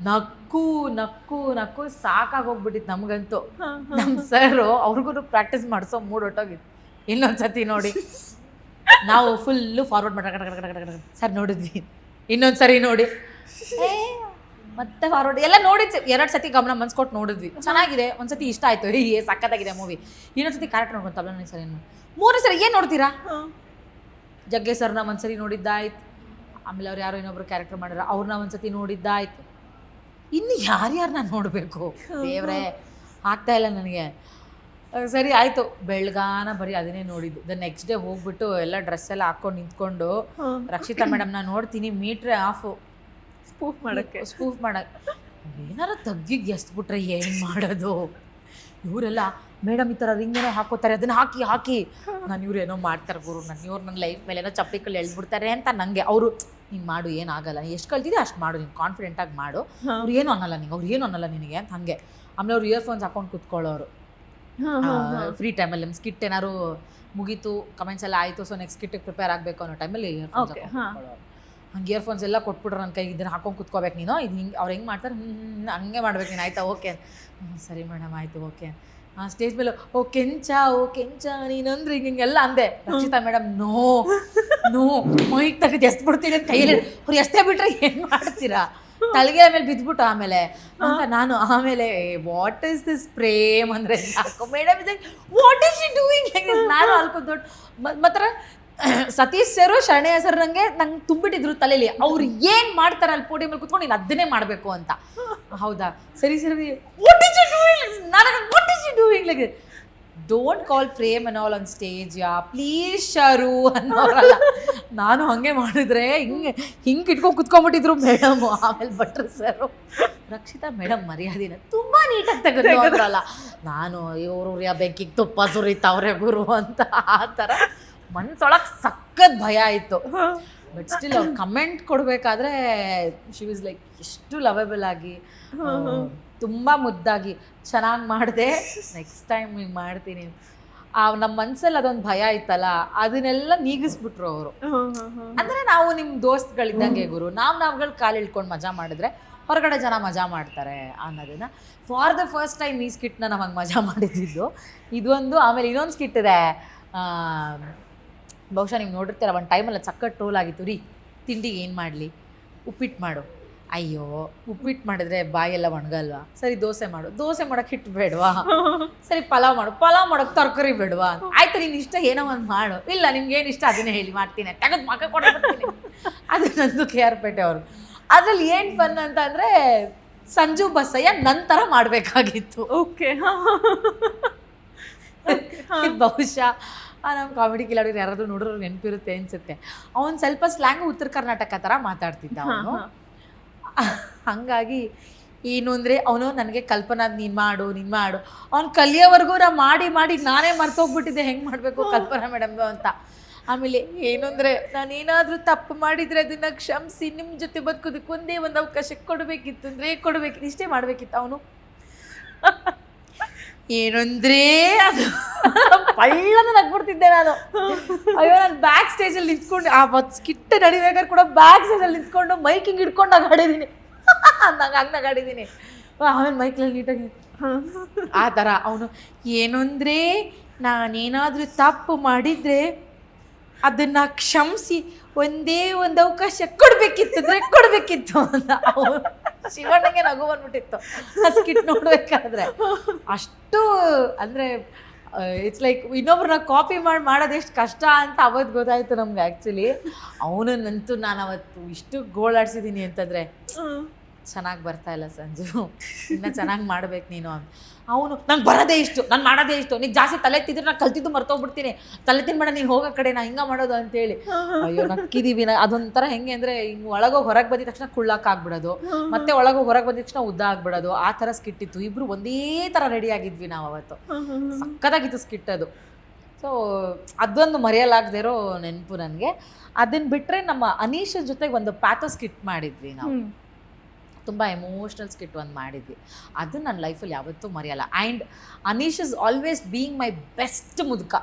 Speaker 2: ನಕ್ಕು
Speaker 1: ನಕ್ಕು ನಕ್ಕು ನಕ್ಕು ಸಾಕಾಗೋಗ್ಬಿಟ್ಟಿತ್ತು ನಮ್ಗಂತೂ. ನಮ್ ಸರ್ ಅವ್ರಿಗೂ ಪ್ರಾಕ್ಟೀಸ್ ಮಾಡಿಸೋ ಮೂಡ್ ಹೊಟ್ಟೋಗಿತ್ತು ಇನ್ನೊಂದ್ಸತಿ ನೋಡಿ. ನಾವು ಫುಲ್ಲು ಫಾರ್ವರ್ಡ್ ಮಾಡ ಸರ್ ನೋಡಿದ್ವಿ. ಇನ್ನೊಂದ್ಸರಿ ನೋಡಿ. ಮತ್ತೆ ಫಾರ್ವರ್ಡ್ ಎಲ್ಲ ನೋಡಿ ಎರಡು ಸತಿ ಗಮನ ಮನ್ಸ್ಕೊಟ್ಟು ನೋಡಿದ್ವಿ. ಚೆನ್ನಾಗಿದೆ. ಒಂದ್ಸತಿ ಇಷ್ಟ ಆಯ್ತು. ಏ ಸಕ್ಕತ್ತಾಗಿದೆ ಮೂವಿ ಇನ್ನೊಂದ್ಸತಿ ಕ್ಯಾರೆಕ್ಟರ್ ನೋಡ್ಕೊಂಡು ತಬಲ ಸರಿ ಏನು ಮೂರನೇ ಸರಿ ಏನು ನೋಡ್ತೀರಾ? ಜಗ್ಗೆ ಸರ್ನ ಒಂದ್ಸರಿ ನೋಡಿದ್ದಾಯ್ತು. ಆಮೇಲೆ ಅವ್ರು ಯಾರೋ ಇನ್ನೊಬ್ರು ಕ್ಯಾರೆಕ್ಟರ್ ಮಾಡಿರ ಅವ್ರನ್ನ ಒಂದ್ಸತಿ ನೋಡಿದ್ದಾಯ್ತು. ಇನ್ನು ಯಾರ್ಯಾರನ್ನ ನೋಡಬೇಕು? ದೇವ್ರೆ ಆಗ್ತಾ ಇಲ್ಲ ನನಗೆ. ಸರಿ ಆಯಿತು. ಬೆಳಗಾನ ಬರೀ ಅದನ್ನೇ ನೋಡಿದ್ದು. ದ ನೆಕ್ಸ್ಟ್ ಡೇ ಹೋಗ್ಬಿಟ್ಟು ಎಲ್ಲ ಡ್ರೆಸ್ ಎಲ್ಲ ಹಾಕೊಂಡು ನಿಂತ್ಕೊಂಡು. ರಕ್ಷಿತಾ ಮೇಡಮ್ನ ನೋಡ್ತೀನಿ. ಮೀಟ್ರೆ ಆಫು
Speaker 2: ಸ್ಪೂಫ್ ಮಾಡೋಕ್ಕೆ.
Speaker 1: ಸ್ಪೂಫ್ ಮಾಡಕ್ಕೆ ಏನಾರ ತಗ್ಗಿಗೆ ಎಸ್ಬಿಟ್ರೆ ಏನು ಮಾಡೋದು? ಇವರೆಲ್ಲ ಮೇಡಮ್ ಈ ಥರ ರಿಂಗ್ ಏನೋ ಹಾಕೋತಾರೆ ಅದನ್ನು ಹಾಕಿ ಹಾಕಿ. ನಾನು ಇವ್ರು ಏನೋ ಮಾಡ್ತಾರೆ ಗುರು ನನ್ನ ಇವ್ರು ನನ್ನ ಲೈಫ್ ಮೇಲೆ ಏನೋ ಚಪ್ಪಲಿಕಲ್ಲಿ ಎಳ್ಬಿಡ್ತಾರೆ ಅಂತ ನನಗೆ ಅವರು ನೀನು ಮಾಡು ಏನಾಗಲ್ಲ ಎಷ್ಟು ಕಲ್ತಿದ್ದೆ ಅಷ್ಟು ಮಾಡು ನೀನು ಕಾನ್ಫಿಡೆಂಟಾಗಿ ಮಾಡು. ಅವ್ರು ಏನು ಅನ್ನಲ್ಲ ನಿಂಗೆ ಅವ್ರು ಏನು ಅನ್ನಲ್ಲ ನಿನಗೆ ಅಂತ ಹಾಗೆ. ಆಮೇಲೆ ಅವ್ರು ಇಯರ್ಫೋನ್ಸ್ ಹಾಕೊಂಡು ಕುತ್ಕೊಳ್ಳೋರು. ಫ್ರೀ ಟೈಮಲ್ಲಿ ನಮ್ಮ ಸ್ಕಿಟ್ ಏನಾದ್ರು ಮುಗೀತು ಕಮೆಂಟ್ಸ್ ಎಲ್ಲ ಆಯಿತು ಸೊ ನೆಕ್ಸ್ಟ್ ಸ್ಕಿಟ್ಟಿಗೆ ಪ್ರಿಪೇರ್ ಆಗಬೇಕು ಅನ್ನೋ ಟೈಮಲ್ಲಿ ಇಯರ್ಫೋನ್ಸ್
Speaker 2: ಹಾಕೊಂಡು.
Speaker 1: ಹಂಗೆ ಇಯರ್ಫೋನ್ಸ್ ಎಲ್ಲ ಕೊಟ್ಬಿಟ್ರು ನನ್ನ ಕೈಗೆ ಇದನ್ನ ಹಾಕೊಂಡು ಕುತ್ಕೋಬೇಕು ನೀನು. ಇದು ಹಿಂಗೆ ಅವ್ರು ಹೆಂಗೆ ಮಾಡ್ತಾರೆ? ಹ್ಞೂ ಹಂಗೆ ಮಾಡ್ಬೇಕು ನೀನು. ಆಯ್ತಾ? ಓಕೆ ಹ್ಞೂ ಸರಿ ಮೇಡಮ್ ಆಯಿತು ಓಕೆ ಆ ಸ್ಟೇಜ್ ಮೇಲೆ ಓ ಕೆಂಚ ಓ ಕೆಂಚ ನೀನಂದ್ರೆ ಹಿಂಗೆ ಹಿಂಗೆಲ್ಲ ಅಂದೆ. Rakshita madam no no mike ತೆಗೆದು ಎಸ್ ಬಿಡ್ತೀನಿ ಅಂತ ಕೈಯಲ್ಲಿ ಅವ್ರು ಎಷ್ಟೇ ಬಿಟ್ರೆ ಏನು ಮಾಡ್ತೀರಾ? ತಲೆಗೆ ಆಮೇಲೆ ಬಿದ್ಬಿಟ್ಟು ಆಮೇಲೆ ಅಂತ ನಾನು ಆಮೇಲೆ ವಾಟ್ ಇಸ್ ದಿಸ್ ಪ್ರೇಮ್ ಅಂದ್ರೆ ಸಾಕು ಮೇಡಮ್ ಇದೆ ವಾಟ್ ಇಸ್ ಶಿ ಡೂಯಿಂಗ್ ನಾನು ಅಲ್ಕೊಂಡು ದೊಡ್ಡ ಮಾತ್ರ ಸತೀಶ್ ಸರ್ ಶರಣಯ್ಯ ಸರ್ ನಂಗೆ ನಂಗೆ ತುಂಬಿಟ್ಟಿದ್ರು ತಲೆಯಲ್ಲಿ ಅವ್ರು ಏನ್ ಮಾಡ್ತಾರೆ ಅಲ್ಲಿ ಪೋಡಿಯಂ ಮೇಲೆ ಕುತ್ಕೊಂಡು, ನೀನು ಅದನ್ನೇ ಮಾಡಬೇಕು ಅಂತ. ಹೌದಾ? ಸರಿ ಸರಿ. ವಾಟ್ ಇಸ್ ಯು ಡೂಯಿಂಗ್ ನನಗೆ what is you doing like don't call Prem and all on stage yeah. Please Sharu ಅನ್ನೋರಲ್ಲ. ನಾನು ಹಂಗೆ ಮಾಡಿದ್ರೆ ಹಿಂಗೆ ಹಿಂಗೆ ಇಟ್ಕೊಂಡು ಕುತ್ಕೊಂಡ್ಬಿಟ್ಟಿದ್ರು ಮೇಡಮ್ ಆಮೇಲೆ ಭಟ್ರು ಸರ್ ರಕ್ಷಿತಾ ಮೇಡಮ್ ಮರ್ಯಾದಿನ ತುಂಬಾ ನೀಟಾಗಿ ತೆಗೆದ್ರಲ್ಲ ನಾನು, ಇವರು ಬೆಂಕಿಗೆ ತುಪ್ಪ ಸುರಿತಾವ್ರೆ ಗುರು ಅಂತ ಆ ಥರ. ಮನ್ಸೊಳಗೆ ಸಖತ್ ಭಯ ಆಯಿತು. ಬಟ್ ಸ್ಟಿಲ್ ಅವ್ರು ಕಮೆಂಟ್ ಕೊಡಬೇಕಾದ್ರೆ ಶಿ ವಾಸ್ ಲೈಕ್ ಎಷ್ಟು ಲವೆಬಲ್ ಆಗಿ ತುಂಬ ಮುದ್ದಾಗಿ ಚೆನ್ನಾಗಿ ಮಾಡಿದೆ ನೆಕ್ಸ್ಟ್ ಟೈಮ್ ಹಿಂಗೆ ಮಾಡ್ತೀನಿ. ಆ ನಮ್ಮ ಮನ್ಸಲ್ಲಿ ಅದೊಂದು ಭಯ ಇತ್ತಲ್ಲ ಅದನ್ನೆಲ್ಲ ನೀಗಿಸ್ಬಿಟ್ರು ಅವರು. ಅಂದ್ರೆ ನಾವು ನಿಮ್ಮ ದೋಸ್ತ್ಗಳಿದ್ದಂಗೆ ಗುರು ನಾವು ನಾವುಗಳು ಕಾಲು ಇಳ್ಕೊಂಡು ಮಜಾ ಮಾಡಿದ್ರೆ ಹೊರಗಡೆ ಜನ ಮಜಾ ಮಾಡ್ತಾರೆ ಅನ್ನೋದನ್ನ. ಫಾರ್ ದ ಫಸ್ಟ್ ಟೈಮ್ ಈ ಸ್ಕಿಟ್ನ ನಮಗೆ ಹಂಗೆ ಮಜಾ ಮಾಡಿದ್ದು. ಇದೊಂದು ಆಮೇಲೆ ಇನ್ನೊಂದು ಸ್ಕಿಟ್ ಇದೆ ಬಹುಶಃ ನೀವು ನೋಡಿರ್ತೀರ ಒಂದು ಟೈಮಲ್ಲಿ ಸಕ್ಕತ್ ಟೋಲ್ ಆಗಿತ್ತು. ರೀ ತಿಂಡಿಗೆ ಏನು ಮಾಡಲಿ? ಉಪ್ಪಿಟ್ಟು ಮಾಡು. ಅಯ್ಯೋ ಉಪ್ಪಿಟ್ಟು ಮಾಡಿದ್ರೆ ಬಾಯೆಲ್ಲ ಒಣಗಲ್ವಾ? ಸರಿ ದೋಸೆ ಮಾಡು. ದೋಸೆ ಮಾಡೋಕೆ ಹಿಟ್ಟು ಬೇಡವಾ ಸರಿ ಪಲಾವ್ ಮಾಡು. ಪಲಾವ್ ಮಾಡೋಕೆ ತರಕಾರಿ ಬೇಡವಾ? ಆಯ್ತು ನೀನು ಇಷ್ಟ ಏನೋ ಒಂದು ಮಾಡು. ಇಲ್ಲ ನಿಮ್ಗೆ ಏನು ಇಷ್ಟ ಅದನ್ನೇ ಹೇಳಿ ಮಾಡ್ತೀನಿ. ತೆಗೆದು ಮಕ್ಕ ಕೊಡ್ತೀನಿ ಅದು ನಂದು ಕೆ ಆರ್ ಪೇಟೆ ಅವರು. ಅದ್ರಲ್ಲಿ ಏನು ಫನ್ ಅಂತ ಅಂದರೆ ಸಂಜು ಬಸಯ್ಯ ನಂತರ ಮಾಡಬೇಕಾಗಿತ್ತು.
Speaker 2: ಓಕೆ.
Speaker 1: ಬಹುಶಃ ನಮ್ಮ ಕಾಮಿಡಿ ಕಿಲಾಡಿ ಯಾರಾದ್ರೂ ನೋಡಿದ್ರು ನೆನಪಿರುತ್ತೆ ಅನ್ಸುತ್ತೆ. ಅವನು ಸ್ವಲ್ಪ ಸ್ಲ್ಯಾಂಗ್ ಉತ್ತರ ಕರ್ನಾಟಕ ಥರ ಮಾತಾಡ್ತಿದ್ದ ಅವನು. ಹಂಗಾಗಿ ಏನು ಅಂದರೆ ಅವನು ನನಗೆ ಕಲ್ಪನಾ ನೀನು ಮಾಡು ನೀನು ಮಾಡು. ಅವ್ನು ಕಲಿಯೋವರೆಗೂ ನಾ ಮಾಡಿ ಮಾಡಿ ನಾನೇ ಮರ್ತೋಗ್ಬಿಟ್ಟಿದ್ದೆ ಹೆಂಗೆ ಮಾಡಬೇಕು ಕಲ್ಪನಾ ಮೇಡಮ್ ಅಂತ. ಆಮೇಲೆ ಏನು ಅಂದರೆ ನಾನೇನಾದರೂ ತಪ್ಪು ಮಾಡಿದರೆ ಅದನ್ನು ಕ್ಷಮಿಸಿ ನಿಮ್ಮ ಜೊತೆ ಬದುಕೋದಕ್ಕೆ ಒಂದೇ ಒಂದು ಅವಕಾಶ ಕೊಡಬೇಕಿತ್ತು ಅಂದರೆ ಕೊಡಬೇಕಿತ್ತು ಇಷ್ಟೇ ಮಾಡಬೇಕಿತ್ತು ಅವನು. ಏನಂದ್ರೆ ಅದು ಪಳ್ಳದ ನಗ್ಬಿಡ್ತಿದ್ದೆ ನಾನು. ಅಯ್ಯೋ ನಾನು ಬ್ಯಾಕ್ ಸ್ಟೇಜಲ್ಲಿ ನಿಂತ್ಕೊಂಡು ಆ ಒಂದು ಸ್ಕಿಟ್ ನಡಿಬೇಕಾದ್ರೆ ಕೂಡ ಬ್ಯಾಕ್ ಸ್ಟೇಜಲ್ಲಿ ನಿಂತ್ಕೊಂಡು ಮೈಕಿಂಗ್ ಹಿಡ್ಕೊಂಡು ನಗಾಡಿದ್ದೀನಿ ನಂಗೆ ಹಂಗೆ ನಗಾಡಿದ್ದೀನಿ ಆಮೇಲೆ ಮೈಕ್ಲಲ್ಲಿ ನೀಟಾಗಿ. ಆ ಥರ ಅವನು ಏನಂದ್ರೆ ಅಂದರೆ ನಾನೇನಾದರೂ ತಪ್ಪು ಮಾಡಿದರೆ ಅದನ್ನು ಕ್ಷಮಿಸಿ ಒಂದೇ ಒಂದು ಅವಕಾಶ ಕೊಡಬೇಕಿತ್ತಂದ್ರೆ ಕೊಡಬೇಕಿತ್ತು. ಅಂತ. ಅವನು ಶಿವಣ್ಣಗೆ ನಗು ಬಂದ್ಬಿಟ್ಟಿತ್ತು. ಸ್ಕಿಟ್ ನೋಡ್ಬೇಕಾದ್ರೆ. ಅಷ್ಟು, ಅಂದ್ರೆ ಇಟ್ಸ್ ಲೈಕ್ ಇನ್ನೊಬ್ರನ್ನ ಕಾಪಿ ಮಾಡಿ, ಮಾಡೋದು ಎಷ್ಟು ಕಷ್ಟ ಅಂತ ಅವತ್ತು ಗೊತ್ತಾಯ್ತು ನಮ್ಗೆ ಆ್ಯಕ್ಚುಲಿ ಅವನನ್ನಂತೂ ನಾನು ಅವತ್ತು ಇಷ್ಟು ಗೋಳಾಡ್ಸಿದ್ದೀನಿ ಅಂತಂದರೆ ಚೆನ್ನಾಗಿ ಬರ್ತಾ ಇಲ್ಲ ಸಂಜು. ಇನ್ನ ಚೆನ್ನಾಗಿ ಮಾಡ್ಬೇಕು ನೀನು ಅಂತ. ಅವನು, ನಂಗೆ ಬರೋದೇ ಇಷ್ಟು, ನಾನು ಮಾಡೋದೇ ಇಷ್ಟು. ನೀನು ಜಾಸ್ತಿ ತಲೆ ತಿದ್ರೆ ನಾನು ಕಲ್ತಿದ್ದು ಮರ್ತೋಗ್ಬಿಡ್ತೀನಿ. ತಲೆ ತಿನ್ಬೇಡ ನೀನು ಹೋಗೋ ಕಡೆ ನಾ ಹಿಂಗೆ ಮಾಡೋದು ಅಂತೇಳಿ. ಅಯ್ಯೋ, ನಕ್ಕಿದೀವಿ ನಾ. ಅದೊಂಥರ ಹೆಂಗೆ ಅಂದರೆ ಹಿಂಗೆ ಒಳಗೋಗಿ ಹೊರಗೆ ಬಂದಿದ ತಕ್ಷಣ ಕುಳ್ಳಾಕಾಗ್ಬಿಡೋದು ಮತ್ತೆ ಒಳಗೋಗಿ ಹೊರಗೆ ಬಂದಿದ ತಕ್ಷಣ ಉದ್ದ ಆಗ್ಬಿಡೋದು. ಆ ಥರ ಸ್ಕಿಟ್ ಇತ್ತು. ಇಬ್ರು ಒಂದೇ ಥರ ರೆಡಿ ಆಗಿದ್ವಿ ನಾವು ಅವತ್ತು. ಸಕ್ಕದಾಗಿತ್ತು ಸ್ಕಿಟ್ ಅದು. ಸೊ ಅದೊಂದು ಮರೆಯಲಾಗದೇ ಇರೋ ನೆನಪು ನನಗೆ. ಅದನ್ನ ಬಿಟ್ಟರೆ ನಮ್ಮ ಅನೀಶ್ ಜೊತೆಗೆ ಒಂದು ಪ್ಯಾಥೋ ಸ್ಕಿಟ್ ಮಾಡಿದ್ವಿ ನಾವು. ತುಂಬ ಎಮೋಷ್ನಲ್ ಸ್ಕಿಟ್ ಒಂದು ಮಾಡಿದ್ವಿ. ಅದು ನನ್ನ ಲೈಫಲ್ಲಿ ಯಾವತ್ತೂ ಮರೆಯಲ್ಲ. And Aneesh is always being my best ಮುದುಕ.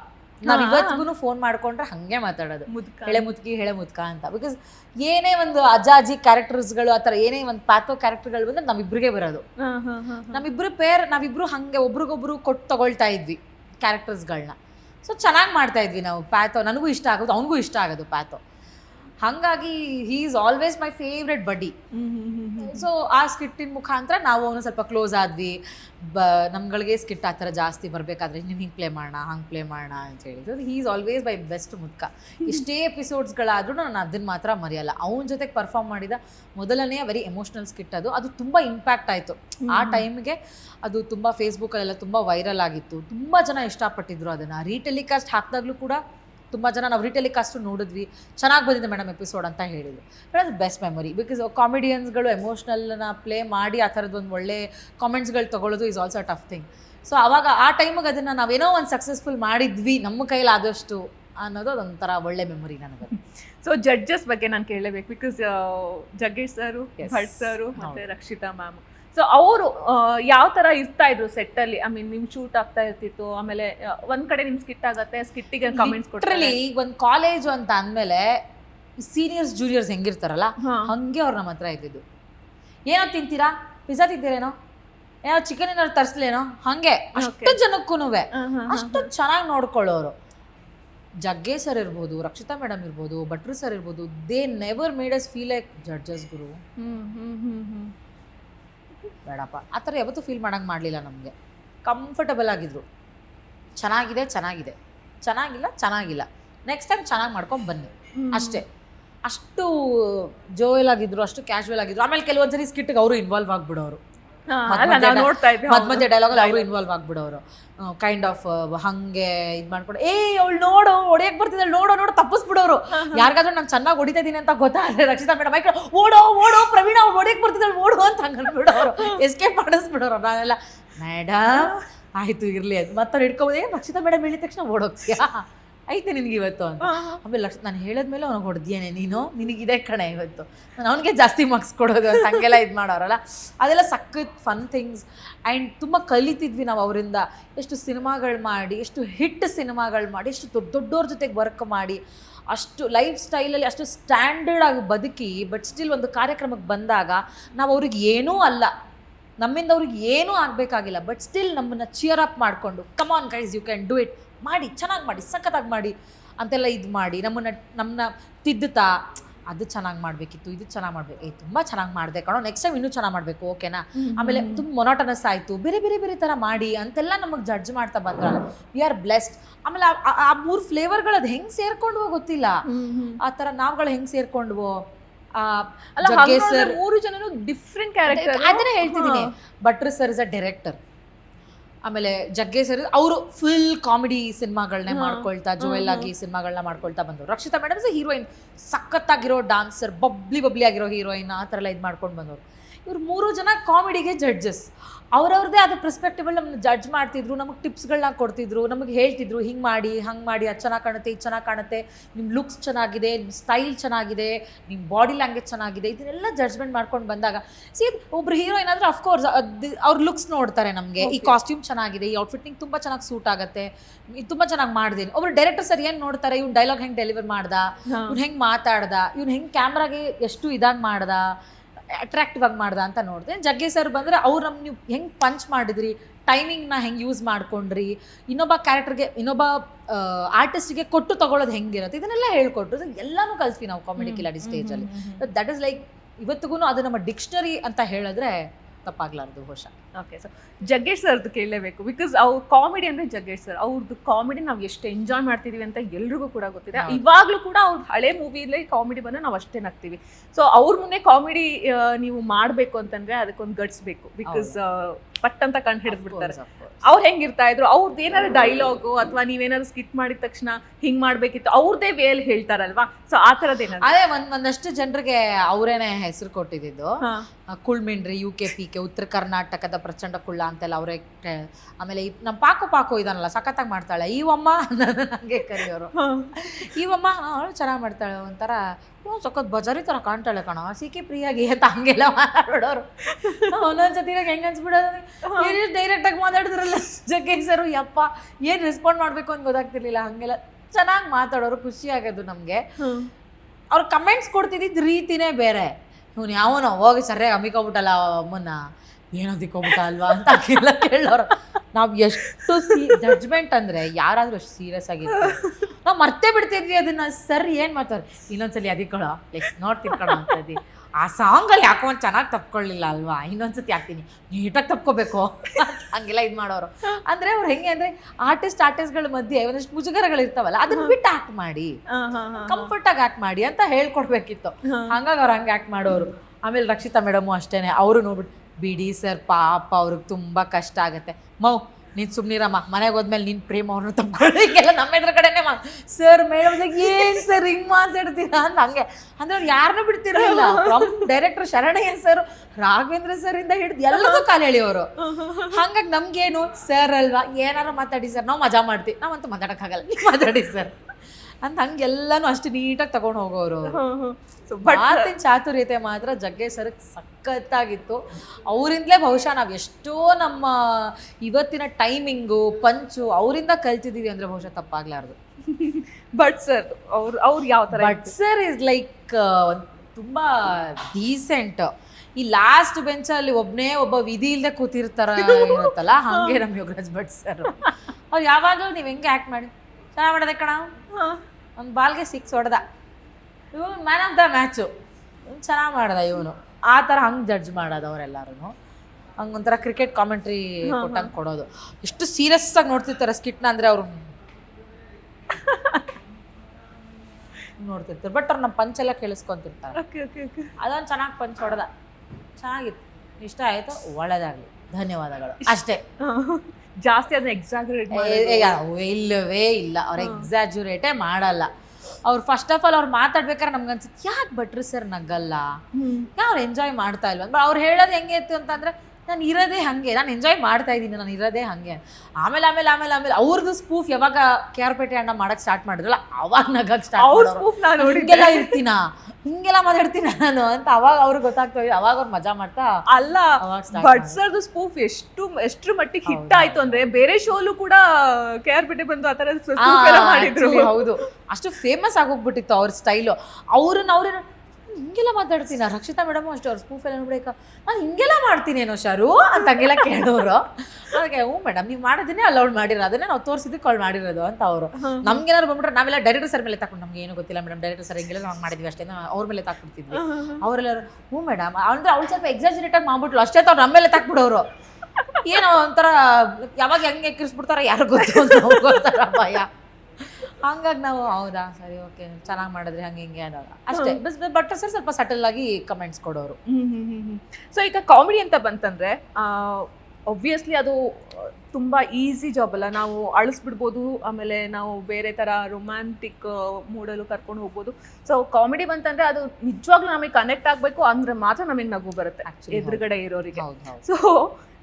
Speaker 1: ನಾವು. ಇವತ್ತಿಗೂ ಫೋನ್ ಮಾಡ್ಕೊಂಡ್ರೆ ಹಾಗೆ ಮಾತಾಡೋದು.
Speaker 2: ಮುದ್ಕ.
Speaker 1: ಹೆಳೆ ಮುದುಕಿ ಹೆಳೆ ಮುದುಕ ಅಂತ. ಬಿಕಾಸ್ ಏನೇ ಒಂದು ಅಜ್ಜ ಅಜ್ಜಿ ಕ್ಯಾರೆಕ್ಟರ್ಸ್ಗಳು ಆ ಥರ ಏನೇ ಒಂದು ಪ್ಯಾಥೋ ಕ್ಯಾರೆಕ್ಟರ್ಗಳು ಬಂದ್ರೆ ನಮ್ಮಿಬ್ರಿಗೆ ಬರೋದು.
Speaker 2: ನಮ್ಮಿಬ್ಬರು.
Speaker 1: ನಮ್ಮಿಬ್ರು ಪೇರ್ ನಾವಿಬ್ರು ಹಾಗೆ ಒಬ್ರಿಗೊಬ್ರು ಕೊಟ್ಟು ತಗೊಳ್ತಾ ಇದ್ವಿ ಕ್ಯಾರೆಕ್ಟರ್ಸ್ಗಳನ್ನ ಸೊ ಚೆನ್ನಾಗಿ ಮಾಡ್ತಾ ಇದ್ವಿ ನಾವು. ಪ್ಯಾಥೋ ನನಗೂ ಇಷ್ಟ ಆಗೋದು ಅವನಿಗೂ ಇಷ್ಟ ಆಗೋದು ಪ್ಯಾಥೋ ಹಾಗಾಗಿ he is always my favourite buddy. So ಆ ಸ್ಕಿಟ್ಟಿನ ಮುಖಾಂತರ ನಾವು ಅವನು ಸ್ವಲ್ಪ ಕ್ಲೋಸ್ ಆದ್ವಿ. ಬ ನಮ್ಗಳಿಗೆ ಸ್ಕಿಟ್ ಆ ಥರ ಜಾಸ್ತಿ ಬರಬೇಕಾದ್ರೆ ನೀವು ಹಿಂಗೆ ಪ್ಲೇ ಮಾಡೋಣ ಹಂಗೆ ಪ್ಲೇ ಮಾಡೋಣ ಅಂತ ಹೇಳಿ. He is always by best ಮುದ್ಕ. ಇಷ್ಟೇ ಎಪಿಸೋಡ್ಸ್ಗಳಾದ್ರೂ ನಾನು ಅದನ್ನ ಮಾತ್ರ ಮರೆಯಲ್ಲ. ಅವನ ಜೊತೆಗೆ ಪರ್ಫಾರ್ಮ್ ಮಾಡಿದ ಮೊದಲನೇ ವೆರಿ ಎಮೋಷ್ನಲ್ ಸ್ಕಿಟ್ ಅದು. ಅದು ತುಂಬ ಇಂಪ್ಯಾಕ್ಟ್ ಆಯಿತು. ಆ ಟೈಮ್ಗೆ ಅದು ತುಂಬ ಫೇಸ್ಬುಕ್ಕಲ್ಲೆಲ್ಲ ತುಂಬ ವೈರಲ್ ಆಗಿತ್ತು. ತುಂಬ ಜನ ಇಷ್ಟಪಟ್ಟಿದ್ರು ಅದನ್ನು. ರೀಟೆಲಿಕಾಸ್ಟ್ ಹಾಕಿದಾಗಲೂ ಕೂಡ ತುಂಬ ಜನ ನಾವು ರೀಟೆಲಿಕಾಸ್ಟು ನೋಡಿದ್ವಿ. ಚೆನ್ನಾಗಿ ಬಂದಿದೆ ಮೇಡಮ್ ಎಪಿಸೋಡ್ ಅಂತ ಹೇಳಿದ್ರು. ಮೇಡಮ್ ಬೆಸ್ಟ್ ಮೆಮೊರಿ ಬಿಕಾಸ್ ಕಾಮಿಡಿಯನ್ಸ್ಗಳು ಎಮೋಷ್ನಲ್ನ ಪ್ಲೇ ಮಾಡಿ ಆ ಥರದ್ದು ಒಂದು ಒಳ್ಳೆ ಕಾಮೆಂಟ್ಸ್ಗಳು ತೊಗೊಳ್ಳೋದು is also tough thing so ಅವಾಗ ಆ ಟೈಮಿಗೆ ಅದನ್ನು ನಾವೇನೋ ಒಂದು ಸಕ್ಸಸ್ಫುಲ್ ಮಾಡಿದ್ವಿ ನಮ್ಮ ಕೈಲಾದಷ್ಟು ಅನ್ನೋದು ಅದೊಂಥರ ಒಳ್ಳೆ ಮೆಮೊರಿ ನನಗೆ.
Speaker 2: ಸೊ ಜಡ್ಜಸ್ ಬಗ್ಗೆ ನಾನು ಕೇಳಲೇಬೇಕು because Jaggesh sir. Bhat sir ಮತ್ತೆ ರಕ್ಷಿತಾ ಮ್ಯಾಮ್ ಸೊ ಅವರು ಯಾವ ತರ ಇರ್ತಾ ಇದ್ರು ಸೆಟ್ ಅಲ್ಲಿ? ಐ ಮೀನ್ ನಿಮ್ ಶೂಟ್ ಆಗ್ತಾ ಇರ್ತಿತ್ತು ಆಮೇಲೆ ಒಂದ್ ಕಡೆ ನಿಮ್ ಸ್ಕಿಟ್ ಆಗತ್ತೆ ಸ್ಕಿಟ್ಟಿಗೆ ಕಮೆಂಟ್ಸ್
Speaker 1: ಲಿಟ್ರಲಿ ಈಗ ಒಂದು ಕಾಲೇಜು ಅಂತ ಅಂದಮೇಲೆ ಸೀನಿಯರ್ಸ್ ಜೂನಿಯರ್ಸ್ ಹೆಂಗಿರ್ತಾರಲ್ಲ. ಹಂಗೆ ಅವ್ರು ನಮ್ಮ ಹತ್ರ ಇದ್ದಿದ್ದು. ಏನೋ ತಿಂತೀರಾ? ಪಿಜ್ಜಾ ತಿಂತೀರೇನೋ? ಏನೋ ಚಿಕನ್ ಏನಾದ್ರು ತರಿಸ್ಲೇನೋ? ಹಂಗೆ. ಅಷ್ಟು ಜನಕ್ಕೂ. ಅಷ್ಟು ಚೆನ್ನಾಗಿ ನೋಡ್ಕೊಳ್ಳೋರು. ಜಗ್ಗೇ ಸರ್ ಇರ್ಬೋದು ರಕ್ಷಿತಾ ಮೇಡಮ್ ಇರ್ಬೋದು ಭಟ್ರು ಸರ್ ಇರ್ಬೋದು they never made us feel like judges Guru.
Speaker 2: Hmm, hmm, hmm, hmm.
Speaker 1: ಬೇಡಪ್ಪ. ಆ ಥರ ಯಾವತ್ತೂ ಫೀಲ್ ಮಾಡೋಂಗೆ ಮಾಡಲಿಲ್ಲ ನಮಗೆ. ಕಂಫರ್ಟಬಲ್ ಆಗಿದ್ರು. ಚೆನ್ನಾಗಿದೆ ಚೆನ್ನಾಗಿದೆ. ಚೆನ್ನಾಗಿಲ್ಲ ಚೆನ್ನಾಗಿಲ್ಲ. ನೆಕ್ಸ್ಟ್ ಟೈಮ್ ಚೆನ್ನಾಗಿ ಮಾಡ್ಕೊಂಡು ಬನ್ನಿ. ಅಷ್ಟೇ. ಅಷ್ಟು ಜೋಯಲ್ ಆಗಿದ್ರು ಅಷ್ಟು ಕ್ಯಾಶುವಲ್ ಆಗಿದ್ರು. ಆಮೇಲೆ ಕೆಲವೊಂದ್ಸರಿ ಸ್ಕಿಟ್ಟಿಗೆ ಅವರು ಇನ್ವಾಲ್ವ್ ಆಗ್ಬಿಡೋರು. ಮಧ್ಯ ಡೈಲಾಗ್ ಅವರು ಇನ್ವಾಲ್ವ್ ಆಗ್ಬಿಡೋರು. ಕೈಂಡ್ ಆಫ್ ಹಂಗೆ ಇದು ಮಾಡ್ಕೊಂಡು ಏ ಅವ್ಳು ನೋಡು ಹೊಡಿಯಕ್ ಬರ್ತಿದ್ದಾಳೆ ನೋಡು ನೋಡು ತಪ್ಪಿಸ್ಬಿಡೋರು. ಯಾರಿಗಾದ್ರೂ ನಾನು ಚೆನ್ನಾಗಿ ಹೊಡಿತಾ ಇದೀನಿ ಅಂತ ಗೊತ್ತಾದ್ರೆ ರಕ್ಷಿತಾ ಮೇಡಮ್ ಮೈಕ್ ಓಡೋ ಓಡೋ ಪ್ರವೀಣ ಅವ್ಳು ಹೊಡಿಯಕ್ ಬರ್ತಿದ್ದಾಳೆ ಓಡು ಅಂತ ಹಂಗೆ ಅನ್ಬಿಡೋರು ಎಸ್ಕೇಪ್ ಮಾಡಿಸ್ಬಿಡೋರು ನಾನೆಲ್ಲ ಮೇಡಮ್ ಆಯ್ತು ಇರ್ಲಿ. ಅದು ಮತ್ತೆ ಹಿಡ್ಕೊಬೋದೇ ರಕ್ಷಿತಾ ಮೇಡಮ್ ಹೇಳಿದ ತಕ್ಷಣ ಓಡೋಗ್ತೀಯಾ? ಐತೆ ನಿನಗೆ ಇವತ್ತು ಅಂತ. ಆಮೇಲೆ ಲಕ್ಷ ನಾನು ಹೇಳಿದ್ಮೇಲೆ ಅವ್ನಿಗೆ ಹೊಡೆದಿಯೇನೆ ನೀನು ನಿನಗಿದೆ ಕಣೆ ಇವತ್ತು. ನಾನು ಅವನಿಗೆ ಜಾಸ್ತಿ ಮಾರ್ಕ್ಸ್ ಕೊಡೋದು ಅಂತ ಹಂಗೆಲ್ಲ ಇದು ಮಾಡೋರಲ್ಲ. ಅದೆಲ್ಲ ಸಖತ್ ಫನ್ ಥಿಂಗ್ಸ್ ಆ್ಯಂಡ್ ತುಂಬ ಕಲಿತಿದ್ವಿ ನಾವು ಅವರಿಂದ. ಎಷ್ಟು ಸಿನಿಮಾಗಳು ಮಾಡಿ ಎಷ್ಟು ಹಿಟ್ ಸಿನಿಮಾಗಳು ಮಾಡಿ ಎಷ್ಟು ದೊಡ್ಡ ದೊಡ್ಡವ್ರ ಜೊತೆಗೆ ವರ್ಕ್ ಮಾಡಿ ಅಷ್ಟು ಲೈಫ್ ಸ್ಟೈಲಲ್ಲಿ ಅಷ್ಟು ಸ್ಟ್ಯಾಂಡರ್ಡ್ ಆಗಿ ಬದುಕಿ ಬಟ್ ಸ್ಟಿಲ್ ಒಂದು ಕಾರ್ಯಕ್ರಮಕ್ಕೆ ಬಂದಾಗ ನಾವು ಅವ್ರಿಗೆ ಏನೂ ಅಲ್ಲ. ನಮ್ಮಿಂದ ಅವ್ರಿಗೆ ಏನೂ ಆಗಬೇಕಾಗಿಲ್ಲ ಬಟ್ ಸ್ಟಿಲ್ ನಮ್ಮನ್ನು ಚಿಯರ್ ಅಪ್ ಮಾಡಿಕೊಂಡು on guys you can do it ಮಾಡಿ ಚೆನ್ನಾಗಿ ಮಾಡಿ ಸಖತ್ತಾಗಿ ಮಾಡಿ ಅಂತೆಲ್ಲ ಇದು ಮಾಡಿ ನಮ್ಮನ್ನ ನಮ್ಮನ್ನ ತಿದ್ದುತ್ತಾ? ಅದು ಚೆನ್ನಾಗಿ ಮಾಡಬೇಕಿತ್ತು ಇದು ಚೆನ್ನಾಗಿ ಮಾಡಬೇಕು ಏ ತುಂಬ ಚೆನ್ನಾಗಿ ಮಾಡಿದೆ ಕಣೋ ನೆಕ್ಸ್ಟ್ ಟೈಮ್ ಇನ್ನೂ ಚೆನ್ನಾಗಿ ಮಾಡಬೇಕು ಓಕೆನಾ ಆಮೇಲೆ ತುಂಬ ಮೊನಾಟನಸ್ ಆಯಿತು ಬೇರೆ ಬೇರೆ ಬೇರೆ ಥರ ಮಾಡಿ ಅಂತೆಲ್ಲ ನಮಗೆ ಜಡ್ಜ್ ಮಾಡ್ತಾ ಬಂದ್ರಲ್ಲ ವಿ ಆರ್ ಬ್ಲೆಸ್ಡ್ ಆಮೇಲೆ ಆ- ಮೂರು ಫ್ಲೇವರ್ಗಳು ಅದು ಹೆಂಗೆ ಸೇರ್ಕೊಂಡ್ವೋ ಗೊತ್ತಿಲ್ಲ. ಆ ಥರ ನಾವುಗಳು ಹೆಂಗೆ ಸೇರ್ಕೊಂಡ್ವೋ?
Speaker 2: ಮೂರು ಜನನು ಡಿಫ್ರೆಂಟ್ ಕ್ಯಾರೆಕ್ಟರ್
Speaker 1: ಅದನ್ನೇ ಹೇಳ್ತಿದ್ದೀನಿ. ಭಟ್ರು ಸರ್ ಇಸ್ ಅ ಡೈರೆಕ್ಟರ್ ಆಮೇಲೆ ಜಗ್ಗೇ ಸರ್ ಅವರು ಫುಲ್ ಕಾಮಿಡಿ ಸಿನಿಮಾಗಳನ್ನೇ. ಮಾಡ್ಕೊಳ್ತಾ ಜೋಯಲ್ ಆಗಿ ಸಿನಿಮಾಗಳನ್ನ ಮಾಡ್ಕೊಳ್ತಾ ಬಂದರು. ರಕ್ಷಿತಾ ಮೇಡಮ್ಸ್ ಹೀರೋಯಿನ್ ಸಖತ್ತಾಗಿರೋ ಡಾನ್ಸರ್ ಬಬ್ಲಿ ಬಬ್ಲಿ ಆಗಿರೋ ಹೀರೋಯಿನ್ ಆ ಥರ ಎಲ್ಲ ಇದು ಮಾಡ್ಕೊಂಡು ಬಂದವರು. ಇವ್ರು ಮೂರು ಜನ ಕಾಮಿಡಿಗೆ ಜಡ್ಜಸ್ ಅವ್ರವ್ರದ್ದೇ ಆದ ಪ್ರೆಸ್ಪೆಕ್ಟಿಬಲ್ ನಮ್ಮನ್ನ ಜಡ್ಜ್ ಮಾಡ್ತಿದ್ರು ನಮಗೆ ಟಿಪ್ಸ್ಗಳನ್ನ ಕೊಡ್ತಿದ್ರು ನಮಗೆ ಹೇಳ್ತಿದ್ರು ಹಿಂಗೆ ಮಾಡಿ ಹಂಗೆ ಮಾಡಿ ಅದು ಚೆನ್ನಾಗಿ ಕಾಣುತ್ತೆ ಇದು ಚೆನ್ನಾಗಿ ಕಾಣುತ್ತೆ ನಿಮ್ಮ ಲುಕ್ಸ್ ಚೆನ್ನಾಗಿದೆ ನಿಮ್ಮ ಸ್ಟೈಲ್ ಚೆನ್ನಾಗಿದೆ ನಿಮ್ಮ ಬಾಡಿ ಲ್ಯಾಂಗ್ವೇಜ್ ಚೆನ್ನಾಗಿದೆ ಇದನ್ನೆಲ್ಲ ಜಡ್ಜ್ಮೆಂಟ್ ಮಾಡ್ಕೊಂಡು ಬಂದಾಗ ಸಿ ಒಬ್ರು ಹೀರೋ ಏನಾದರೂ ಅಫ್ಕೋರ್ಸ್ ಅವ್ರ ಲುಕ್ಸ್ ನೋಡ್ತಾರೆ ನಮಗೆ. ಈ ಕಾಸ್ಟ್ಯೂಮ್ ಚೆನ್ನಾಗಿದೆ ಈ ಔಟ್ಫಿಟ್ ನಿಂಗೆ ತುಂಬ ಚೆನ್ನಾಗಿ ಸೂಟ್ ಆಗುತ್ತೆ ಇದು ತುಂಬ ಚೆನ್ನಾಗಿ ಮಾಡಿದ್ದೀನಿ ಒಬ್ರು ಡೈರೆಕ್ಟರ್ ಸರ್ ಏನು ನೋಡ್ತಾರೆ ಇವ್ನು ಡೈಲಾಗ್ ಹೆಂಗೆ ಡೆಲಿವರ್ ಮಾಡ್ದ? ಇವ್ನು ಹೆಂಗೆ ಮಾತಾಡ್ದ? ಇವ್ನು ಹೆಂಗೆ ಕ್ಯಾಮ್ರಾಗೆ ಎಷ್ಟು ಇದಾಗಿ ಮಾಡ್ದ? ಅಟ್ರಾಕ್ಟಿವ್ ಆಗಿ ಮಾಡ್ದ ಅಂತ ನೋಡಿದೆ. ಜಗ್ಗೆ ಸರ್ ಬಂದರೆ ಅವ್ರು ನಮ್ಮ ನೀವು ಹೆಂಗೆ ಪಂಚ್ ಮಾಡಿದ್ರಿ? ಟೈಮಿಂಗ್ನ ಹೆಂಗೆ ಯೂಸ್ ಮಾಡ್ಕೊಂಡ್ರಿ? ಇನ್ನೊಬ್ಬ ಕ್ಯಾರೆಕ್ಟರ್ಗೆ ಇನ್ನೊಬ್ಬ ಆರ್ಟಿಸ್ಟ್ಗೆ ಕೊಟ್ಟು ತಗೊಳ್ಳೋದು ಹೆಂಗಿರುತ್ತೆ? ಇದನ್ನೆಲ್ಲ ಹೇಳ್ಕೊಟ್ರು. ಎಲ್ಲನೂ ಕಲ್ತ್ವಿ ನಾವು ಕಾಮಿಡಿ ಕಿಲಾಡಿ ಸ್ಟೇಜಲ್ಲಿ ದಟ್ ಇಸ್ ಲೈಕ್ ಇವತ್ತಿಗೂ ಅದು ನಮ್ಮ ಡಿಕ್ಷನರಿ ಅಂತ ಹೇಳಿದ್ರೆ ತಪ್ಪಾಗ್ಲಾರ್ದು ಹೊಸ
Speaker 2: ಓಕೆ ಸೊ ಜಗ್ಗೇಶ್ ಸರ್ದು ಕೇಳಲೇಬೇಕು ಬಿಕಾಸ್ ಅವ್ರ ಕಾಮಿಡಿ ಅಂದ್ರೆ ಜಗ್ಗೇಶ್ ಸರ್ ಅವ್ರದ್ದು ಕಾಮಿಡಿ ನಾವು ಎಷ್ಟು ಎಂಜಾಯ್ ಮಾಡ್ತಿದೀವಿ ಅಂತ ಎಲ್ರಿಗೂ ಕೂಡ ಗೊತ್ತಿದೆ. ಇವಾಗಲೂ ಕೂಡ ಅವ್ರ ಹಳೆ ಮೂವಿಲೇ ಕಾಮಿಡಿ ಬಂದರೆ ನಾವು ಅಷ್ಟೇ ನಗ್ತೀವಿ. ಸೊ ಅವ್ರ ಮುಂದೆ ಕಾಮಿಡಿ ನೀವು ಮಾಡಬೇಕು ಅಂತಂದ್ರೆ ಅದಕ್ಕೊಂದು ಗಟ್ಸ್ ಬೇಕು ಬಿಕಾಸ್ ಪಟ್ ಅಂತ ಕಂಡು
Speaker 1: ಹಿಡಿದ್ಬಿಡ್ತಾರೆ.
Speaker 2: ಅವ್ರು ಹೆಂಗಿರ್ತಾ ಇದ್ರು ಅವ್ರದ್ದು ಏನಾದ್ರು ಡೈಲಾಗು ಅಥವಾ ನೀವೇನಾದ್ರು ಸ್ಕಿಟ್ ಮಾಡಿದ ತಕ್ಷಣ ಹಿಂಗ್ ಮಾಡ್ಬೇಕಿತ್ತು ಅವ್ರದೇ ವೇಲ್ ಹೇಳ್ತಾರಲ್ವಾ? ಸೊ ಆ ತರದೇನ
Speaker 1: ಅದೇ ಒಂದ್ ಒಂದಷ್ಟು ಜನರಿಗೆ ಅವರೇನೆ ಹೆಸರು ಕೊಟ್ಟಿದ್ದು. ಕುಳ್ಮಿಂಡ್ರಿ ಯು ಕೆ ಪಿ ಕೆ ಉತ್ತರ ಕರ್ನಾಟಕದ ಪ್ರಚಂಡ ಕುಳ್ಳ ಅಂತೆಲ್ಲ ಅವರೇ ಆಮೇಲೆ ಈ- ನಮ್ಮ ಪಾಕು ಪಾಕು ಇದನ್ನಲ್ಲ ಸಖತ್ತಾಗಿ ಮಾಡ್ತಾಳೆ. ಈವಮ್ಮ ನನಗೆ ಕರೆಯೋರು. ಈವಮ್ಮ ಅವಳು ಚೆನ್ನಾಗಿ ಮಾಡ್ತಾಳೆ ಒಂಥರ ಹ್ಞೂ ಸಖತ್ ಬಜಾರಿ ಥರ ಕಾಣ್ತಾಳೆ ಕಣ. ಸಿಕ್ಕಿ ಪ್ರಿಯಾಗಿ ಅಂತ ಹಂಗೆಲ್ಲ ಮಾತಾಡೋರು. ಒಂದೊಂದ್ಸತಿ ನಂಗೆ ಹೆಂಗೆ ಅನ್ಸ್ಬಿಡೋದು ಡೈರೆಕ್ಟಾಗಿ ಮಾತಾಡಿದ್ರಲ್ಲ ಜಗ್ಗೇಶ್ ಸರ್ ಯಪ್ಪ ಏನು ರೆಸ್ಪಾಂಡ್ ಮಾಡಬೇಕು ಅಂತ ಗೊತ್ತಾಗ್ತಿರ್ಲಿಲ್ಲ. ಹಾಗೆಲ್ಲ ಚೆನ್ನಾಗಿ ಮಾತಾಡೋರು ಖುಷಿಯಾಗೋದು ಆಗೋದು ನಮಗೆ. ಅವ್ರು ಕಮೆಂಟ್ಸ್ ಕೊಡ್ತಿದ್ದಿದ್ದು ರೀತಿನೇ ಬೇರೆ. ಇವನು ಯಾವನೋ ಹೋಗಿ ಸರಿಯಾಗಿ ಅಮ್ಮಿಕೊಬಿಟ್ಟಲ್ಲ ಅಮ್ಮನ್ನ. ಏನೋ ದಿಕ್ಕೋಬಿಟ್ಟ ಅಲ್ವಾ ಅಂತ ಎಲ್ಲ ಕೇಳೋರು. ನಾವು ಎಷ್ಟು ಸೀ ಜಡ್ಜ್ಮೆಂಟ್ ಅಂದರೆ ಯಾರಾದರೂ ಅಷ್ಟು ಸೀರಿಯಸ್ ಆಗಿ ನಾವು ಮರ್ತೇ ಬಿಡ್ತಿದ್ವಿ ಅದನ್ನ. ಸರ್ ಏನು ಮಾಡ್ತಾರೆ? ಇನ್ನೊಂದ್ಸಲಿ ಅದಕ್ಕೊಳ ಲೈಕ್ ನೋಡ್ತೀನಿ ಅಂತ ಅಂತದಿ ಆ ಸಾಂಗಲ್ಲಿ ಯಾಕೋ ಒಂದು ಚೆನ್ನಾಗಿ ತಪ್ಕೊಳ್ಳಿಲ್ಲ ಅಲ್ವಾ? ಇನ್ನೊಂದ್ಸತಿ ಹಾಕ್ತೀನಿ. ನೀಟಾಗಿ ತಪ್ಕೋಬೇಕು. ಹಂಗೆಲ್ಲ ಇದು ಮಾಡೋರು. ಅಂದರೆ ಅವ್ರು ಹೆಂಗೆ ಅಂದರೆ ಆರ್ಟಿಸ್ಟ್ ಆರ್ಟಿಸ್ಟ್ಗಳ ಮಧ್ಯೆ ಒಂದಷ್ಟು ಮುಜುಗರಗಳು ಇರ್ತಾವಲ್ಲ ಅದನ್ನ ಬಿಟ್ಟು ಆ್ಯಕ್ಟ್ ಮಾಡಿ.
Speaker 2: ಕಂಫರ್ಟಾಗಿ ಆ್ಯಕ್ಟ್ ಹಾ, ಹಾ.
Speaker 1: ಕಂಫರ್ಟ್ ಆಗಿ ಆಕ್ಟ್ ಮಾಡಿ ಅಂತ ಹೇಳ್ಕೊಡ್ಬೇಕಿತ್ತು. ಹಂಗಾಗಿ ಅವ್ರು ಹಂಗೆ ಆ್ಯಕ್ಟ್ ಮಾಡೋರು. ಆಮೇಲೆ ರಕ್ಷಿತಾ ಮೇಡಮು ಅಷ್ಟೇನೆ. ಅವರು ನೋಡ್ಬಿಟ್ಟು ಬಿಡಿ ಸರ್, ಪಾಪ ಅವ್ರಿಗೆ ತುಂಬ ಕಷ್ಟ ಆಗುತ್ತೆ. ಮೌ, ನೀನು ಸುಮ್ನಿರಮ್ಮ ಮನೆಗೆ ಹೋದ್ಮೇಲೆ ನಿನ್ನ ಪ್ರೇಮ ಅವ್ರನ್ನ ತಪ್ಕೊಳ್ಳಿ ಹಿಂಗೆಲ್ಲ ನಮ್ಮ ಎದುರು ಕಡೆನೇ ಮಾ ಸರ್ ಮೇಡಮ್ ಏನು ಸರ್ ಹಿಂಗ್ ಮಾತಾಡ್ತೀರಾ ಅಂತ ಹಂಗೆ. ಅಂದ್ರೆ ಅವ್ರು ಯಾರನ್ನೂ ಬಿಡ್ತಿರಲಿಲ್ಲ. Director Sharanayya sir, Raghavendra sir ಇಂದ ಹಿಡಿದು ಎಲ್ಲದೂ ಕಾಲು ಎಳೆಯೋರು. ಹಂಗಾಗಿ ನಮ್ಗೇನು, ಸರ್ ಅಲ್ವಾ? ಏನಾರು ಮಾತಾಡಿ ಸರ್. ನಾವು ಮಜಾ ಮಾಡ್ತೀವಿ. ನಾವಂತೂ ಮಾತಾಡೋಕ್ಕಾಗಲ್ಲ. ಮಾತಾಡಿ ಸರ್. ಅಂತ ಹಂಗೆಲ್ಲಾನು ಅಷ್ಟು ನೀಟಾಗಿ ತಗೊಂಡು ಹೋಗೋರು. ಮಾತಿನ ಚಾತುರ್ಯತೆ ಮಾತ್ರ ಜಗ್ಗೆ ಸರ್ ಸಖತ್ತಾಗಿತ್ತು. ಅವರಿಂದಲೇ ಬಹುಶಃ ನಾವು ಎಷ್ಟೋ ನಮ್ಮ ಇವತ್ತಿನ ಟೈಮಿಂಗು ಪಂಚು ಅವರಿಂದ ಕಲ್ತಿದ್ದೀವಿ ಅಂದ್ರೆ ಬಹುಶಃ ತಪ್ಪಾಗ್ಲಾರ್ದು.
Speaker 2: ಬಟ್ ಸರ್ ಅವ್ರು ಅವ್ರು ಯಾವ ತರ
Speaker 1: ಬಟ್ ಸರ್ ಇಸ್ ಲೈಕ್ ತುಂಬಾ ಡೀಸೆಂಟ್ ಈ ಲಾಸ್ಟ್ ಬೆಂಚಲ್ಲಿ ಒಬ್ಬನೇ ಒಬ್ಬ ವಿಧಿ ಇಲ್ಲದೆ ಕೂತಿರ್ತಾರ ಇರುತ್ತಲ್ಲ ಹಂಗೆ ನಮ್ಮ ಯೋಗರಾಜ್ ಭಟ್ ಸರ್ ಅವ್ರು ಯಾವಾಗಲೂ ನೀವು ಹೆಂಗೆ ಆ್ಯಕ್ಟ್ ಮಾಡಿ? ಚೆನ್ನಾಗಿ ಹೊಡೆದೆ ಕಣ. ಒಂದು ಬಾಲ್ಗೆ ಸಿಕ್ಸ್ ಹೊಡೆದ. ಇವನು ಮ್ಯಾನ್ ಆಫ್ ದ ಮ್ಯಾಚು ಚೆನ್ನಾಗಿ ಮಾಡ್ದ ಇವನು. ಆ ಥರ ಹಂಗೆ ಜಡ್ಜ್ ಮಾಡೋದು ಅವರೆಲ್ಲರೂ ಹಂಗೆ ಒಂಥರ ಕ್ರಿಕೆಟ್ ಕಾಮೆಂಟ್ರಿ ಕೊಟ್ಟಂಗೆ ಕೊಡೋದು. ಎಷ್ಟು ಸೀರಿಯಸ್ ಆಗಿ ನೋಡ್ತಿರ್ತಾರೆ ಸ್ಕಿಟ್ನ ಅಂದರೆ ಅವರು ನೋಡ್ತಿರ್ತಾರೆ. ಬಟ್ ಅವ್ರು ನಮ್ಮ ಪಂಚೆಲ್ಲ ಕೇಳಿಸ್ಕೊಂತಿರ್ತಾರೆ. ಅದೊಂದು ಚೆನ್ನಾಗಿ ಪಂಚ್ ಹೊಡೆದ. ಚೆನ್ನಾಗಿತ್ತು. ಇಷ್ಟ ಆಯಿತು. ಒಳ್ಳೇದಾಗಲಿ. ಧನ್ಯವಾದಗಳು. ಅಷ್ಟೇ.
Speaker 2: ಜಾಸ್ತಿ ಅದನ್ನ ಎಕ್ಸಾಗ್ರೇಟ್
Speaker 1: ಇಲ್ಲವೇ ಇಲ್ಲ. ಅವ್ರು ಎಕ್ಸಾಜುರೇಟೇ ಮಾಡಲ್ಲ. ಅವ್ರು ಫಸ್ಟ್ ಆಫ್ ಆಲ್ ಅವ್ರು ಮಾತಾಡ್ಬೇಕಾದ್ರೆ ನಮ್ಗೆ ಅನ್ಸುತ್ತೆ ಯಾಕೆ ಭಟ್ರು ಸರ್ ನಗಲ್ಲ? ಅವ್ರು ಎಂಜಾಯ್ ಮಾಡ್ತಾ ಇಲ್ವ? ಅವ್ರು ಹೇಳೋದು ಹೆಂಗೆ ಇತ್ತು ಅಂತಂದ್ರೆ ನಾನು ಇರೋದೇ ಹಾಗೆ ನಾನು ಎಂಜಾಯ್ ಮಾಡ್ತಾ ಇದ್ದೀನಿ ನಾನು ಇರೋದೇ ಹಾಗೆ. ಆಮೇಲೆ ಆಮೇಲೆ ಆಮೇಲೆ ಆಮೇಲೆ ಅವ್ರದ್ದು ಸ್ಪೂಫ್ ಯಾವಾಗ ಕೆ ಆರ್ ಪೇಟೆ ಅಣ್ಣ ಮಾಡಕ್ ಸ್ಟಾರ್ಟ್ ಮಾಡಿದ್ರಲ್ಲ ಅವಾಗ ನಗಕ್
Speaker 2: ಅವ್ರ
Speaker 1: ಸ್ಟಾರ್ಟ್
Speaker 2: ಸ್ಪೂಫ್ ನಾನು
Speaker 1: ಹಿಂಗೆಲ್ಲ ಇರ್ತೀನ? ಹಿಂಗೆಲ್ಲ ಮಾತಾಡ್ತೀನಿ ನಾನು ಅಂತ ಅವಾಗ ಅವ್ರಿಗೆ ಗೊತ್ತಾಗ್ತಾ ಇದೆ ಅವಾಗ ಅವ್ರು ಮಜಾ ಮಾಡ್ತಾ
Speaker 2: ಅಲ್ಲ ಬಟ್ ಸರ್ದು ಸ್ಪೂಫ್ ಎಷ್ಟು ಎಷ್ಟು ಮಟ್ಟಿಗೆ ಹಿಟ್ ಆಯ್ತು ಅಂದ್ರೆ ಬೇರೆ ಶೋಲು ಕೂಡ ಕೆ ಆರ್ ಪೇಟೆ ಬಂದು ಆತರ
Speaker 1: ಆ,
Speaker 2: ಮಾಡಿದ್ರು.
Speaker 1: ಹೌದು. ಅಷ್ಟು ಫೇಮಸ್ ಆಗೋಗ್ಬಿಟ್ಟಿತ್ತು ಅವ್ರ ಸ್ಟೈಲು ಅವ್ರನ್ನ ಅವ್ರನ್ನ ಹಿಂಗೆಲ್ಲ ಮಾತಾಡ್ತೀನಿ. ರಕ್ಷಿತಾ ಮೇಡಮ್ ಅಷ್ಟೇ ಅವ್ರ ಸ್ಪೂಫೆಲ್ಲ ನೋಡ್ಬೇಕಾ ನಾನು ಹಿಂಗೆಲ್ಲ ಮಾಡ್ತೀನೇನೋ ಶರು ಅಂತ ಹಂಗೆಲ್ಲ ಕೇಳೋರು. ಅದಕ್ಕೆ ಹ್ಞೂ ಮೇಡಮ್ ನೀವು ಮಾಡೋದನ್ನೇ ಅಲೌಡ್ ಮಾಡಿರೋ ಅದನ್ನೇ ನಾವು ತೋರಿಸಿದ್ದಕ್ಕೆ ಅವ್ಳು ಮಾಡಿರೋದು ಅಂತ ಅವರು. ನಮ್ಗೇನಾದ್ರು ಬಂದ್ಬಿಟ್ರೆ ನಾವೆಲ್ಲ ಡೈರೆಕ್ಟರ್ ಸರ್ ಮೇಲೆ ತಗೊಂಡು ನಮ್ಗೆ ಏನು ಗೊತ್ತಿಲ್ಲ ಮೇಡಮ್ ಡೈರೆಕ್ಟರ್ ಸರ್ ಹಿಂಗೆಲ್ಲ ನಾವು ಮಾಡಿದ್ವಿ ಅಷ್ಟೇ. ಅವ್ರ ಮೇಲೆ ತಾಕ್ಬಿಡ್ತಿದ್ವಿ. ಅವರೆಲ್ಲರೂ ಹ್ಞೂ ಮೇಡಮ್ ಅಂದ್ರೆ ಅವ್ಳು ಸ್ವಲ್ಪ ಎಕ್ಸಾಜುರೇಟ್ ಆಗಿ ಮಾಡ್ಬಿಟ್ಲು ಅಷ್ಟೇ ಅವ್ರು ನಮ್ಮ ಮೇಲೆ ತಾಕ್ಬಿಡೋರು. ಏನೋ ಒಂಥರ ಯಾವಾಗ ಹೆಂಗೆ ಎಕ್ಕಿರಿಸ್ಬಿಡ್ತಾರ ಯಾರು ಗೊತ್ತು ಅಂತ ಭಯ. ಹಂಗಾಗಿ ನಾವು ಹೌದಾ? ಸರಿ ಓಕೆ. ಚೆನ್ನಾಗಿ ಮಾಡಿದ್ರಿ ಹಂಗೆ ಹಿಂಗೆ ಅನ್ನೋದು. ಅಷ್ಟೇ. ಬಸ್ ಬಟ್ ಸರ್ ಸ್ವಲ್ಪ ಸಟಲ್ ಆಗಿ ಕಮೆಂಟ್ಸ್ ಕೊಡೋರು.
Speaker 2: ಸೊ ಈಗ ಕಾಮಿಡಿ ಅಂತ ಬಂತಂದ್ರೆ ಒಬ್ವಿಯಸ್ಲಿ ಅದು ತುಂಬ ಈಸಿ ಜಾಬ್ ಅಲ್ಲ. ನಾವು ಅಳಿಸ್ಬಿಡ್ಬೋದು ಆಮೇಲೆ ನಾವು ಬೇರೆ ತರ ರೊಮ್ಯಾಂಟಿಕ್ ಮೂಡಲು ಕರ್ಕೊಂಡು ಹೋಗ್ಬೋದು. ಸೊ ಕಾಮಿಡಿ ಬಂತಂದ್ರೆ ಅದು ನಿಜವಾಗ್ಲೂ ನಮಗೆ ಕನೆಕ್ಟ್ ಆಗಬೇಕು ಅಂದ್ರೆ ಮಾತ್ರ ನಮಗೆ ನಗು ಬರುತ್ತೆ. ಎದುರುಗಡೆ ಇರೋರಿಗೆ. ಸೊ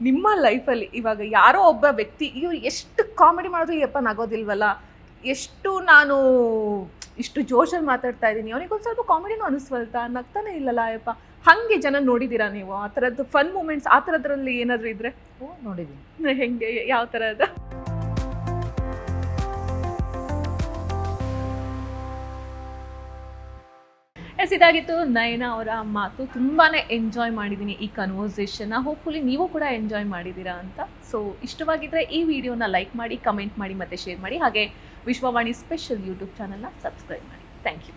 Speaker 2: ನಿಮ್ಮ ಲೈಫಲ್ಲಿ ಇವಾಗ ಯಾರೋ ಒಬ್ಬ ವ್ಯಕ್ತಿ ಇವ್ರು ಎಷ್ಟು ಕಾಮಿಡಿ ಮಾಡಿದ್ರು ಯಪ್ಪ ನಗೋದಿಲ್ವಲ್ಲ? ಎಷ್ಟು ನಾನು ಇಷ್ಟು ಜೋಶಲ್ಲಿ ಮಾತಾಡ್ತಾ ಇದ್ದೀನಿ ಅವನಿಗೊಂದು ಸ್ವಲ್ಪ ಕಾಮಿಡಿನೂ ಅನಿಸ್ವಲ್ತಾ? ನಗ್ತಾನೆ ಇಲ್ಲಲ್ಲ ಅಯ್ಯಪ್ಪ. ಹಾಗೆ ಜನ ನೋಡಿದ್ದೀರಾ ನೀವು? ಆ ಥರದ್ದು ಫನ್ ಮೂಮೆಂಟ್ಸ್ ಆ ಥರದ್ರಲ್ಲಿ ಏನಾದರೂ ಇದ್ರೆ?
Speaker 1: ಓ ನೋಡಿದ್ದೀನಿ.
Speaker 2: ಹೆಂಗೆ ಯಾವ ಥರದ ಎಸ್ ಇದಾಗಿತ್ತು ನಯನ ಅವರ ಮಾತು. ತುಂಬಾನೇ ಎಂಜಾಯ್ ಮಾಡಿದ್ದೀನಿ ಈ ಕನ್ವರ್ಸೇಷನ್ನ ಹೋಪ್ಫುಲಿ ನೀವು ಕೂಡ ಎಂಜಾಯ್ ಮಾಡಿದ್ದೀರಾ ಅಂತ. ಸೊ ಇಷ್ಟವಾಗಿದ್ರೆ ಈ ವಿಡಿಯೋನ ಲೈಕ್ ಮಾಡಿ ಕಮೆಂಟ್ ಮಾಡಿ ಮತ್ತೆ ಶೇರ್ ಮಾಡಿ. ಹಾಗೆ ವಿಶ್ವವಾಣಿ ಸ್ಪೆಷಲ್ ಯೂಟ್ಯೂಬ್ ಚಾನಲ್ನ ಸಬ್ಸ್ಕ್ರೈಬ್ ಮಾಡಿ. Thank you.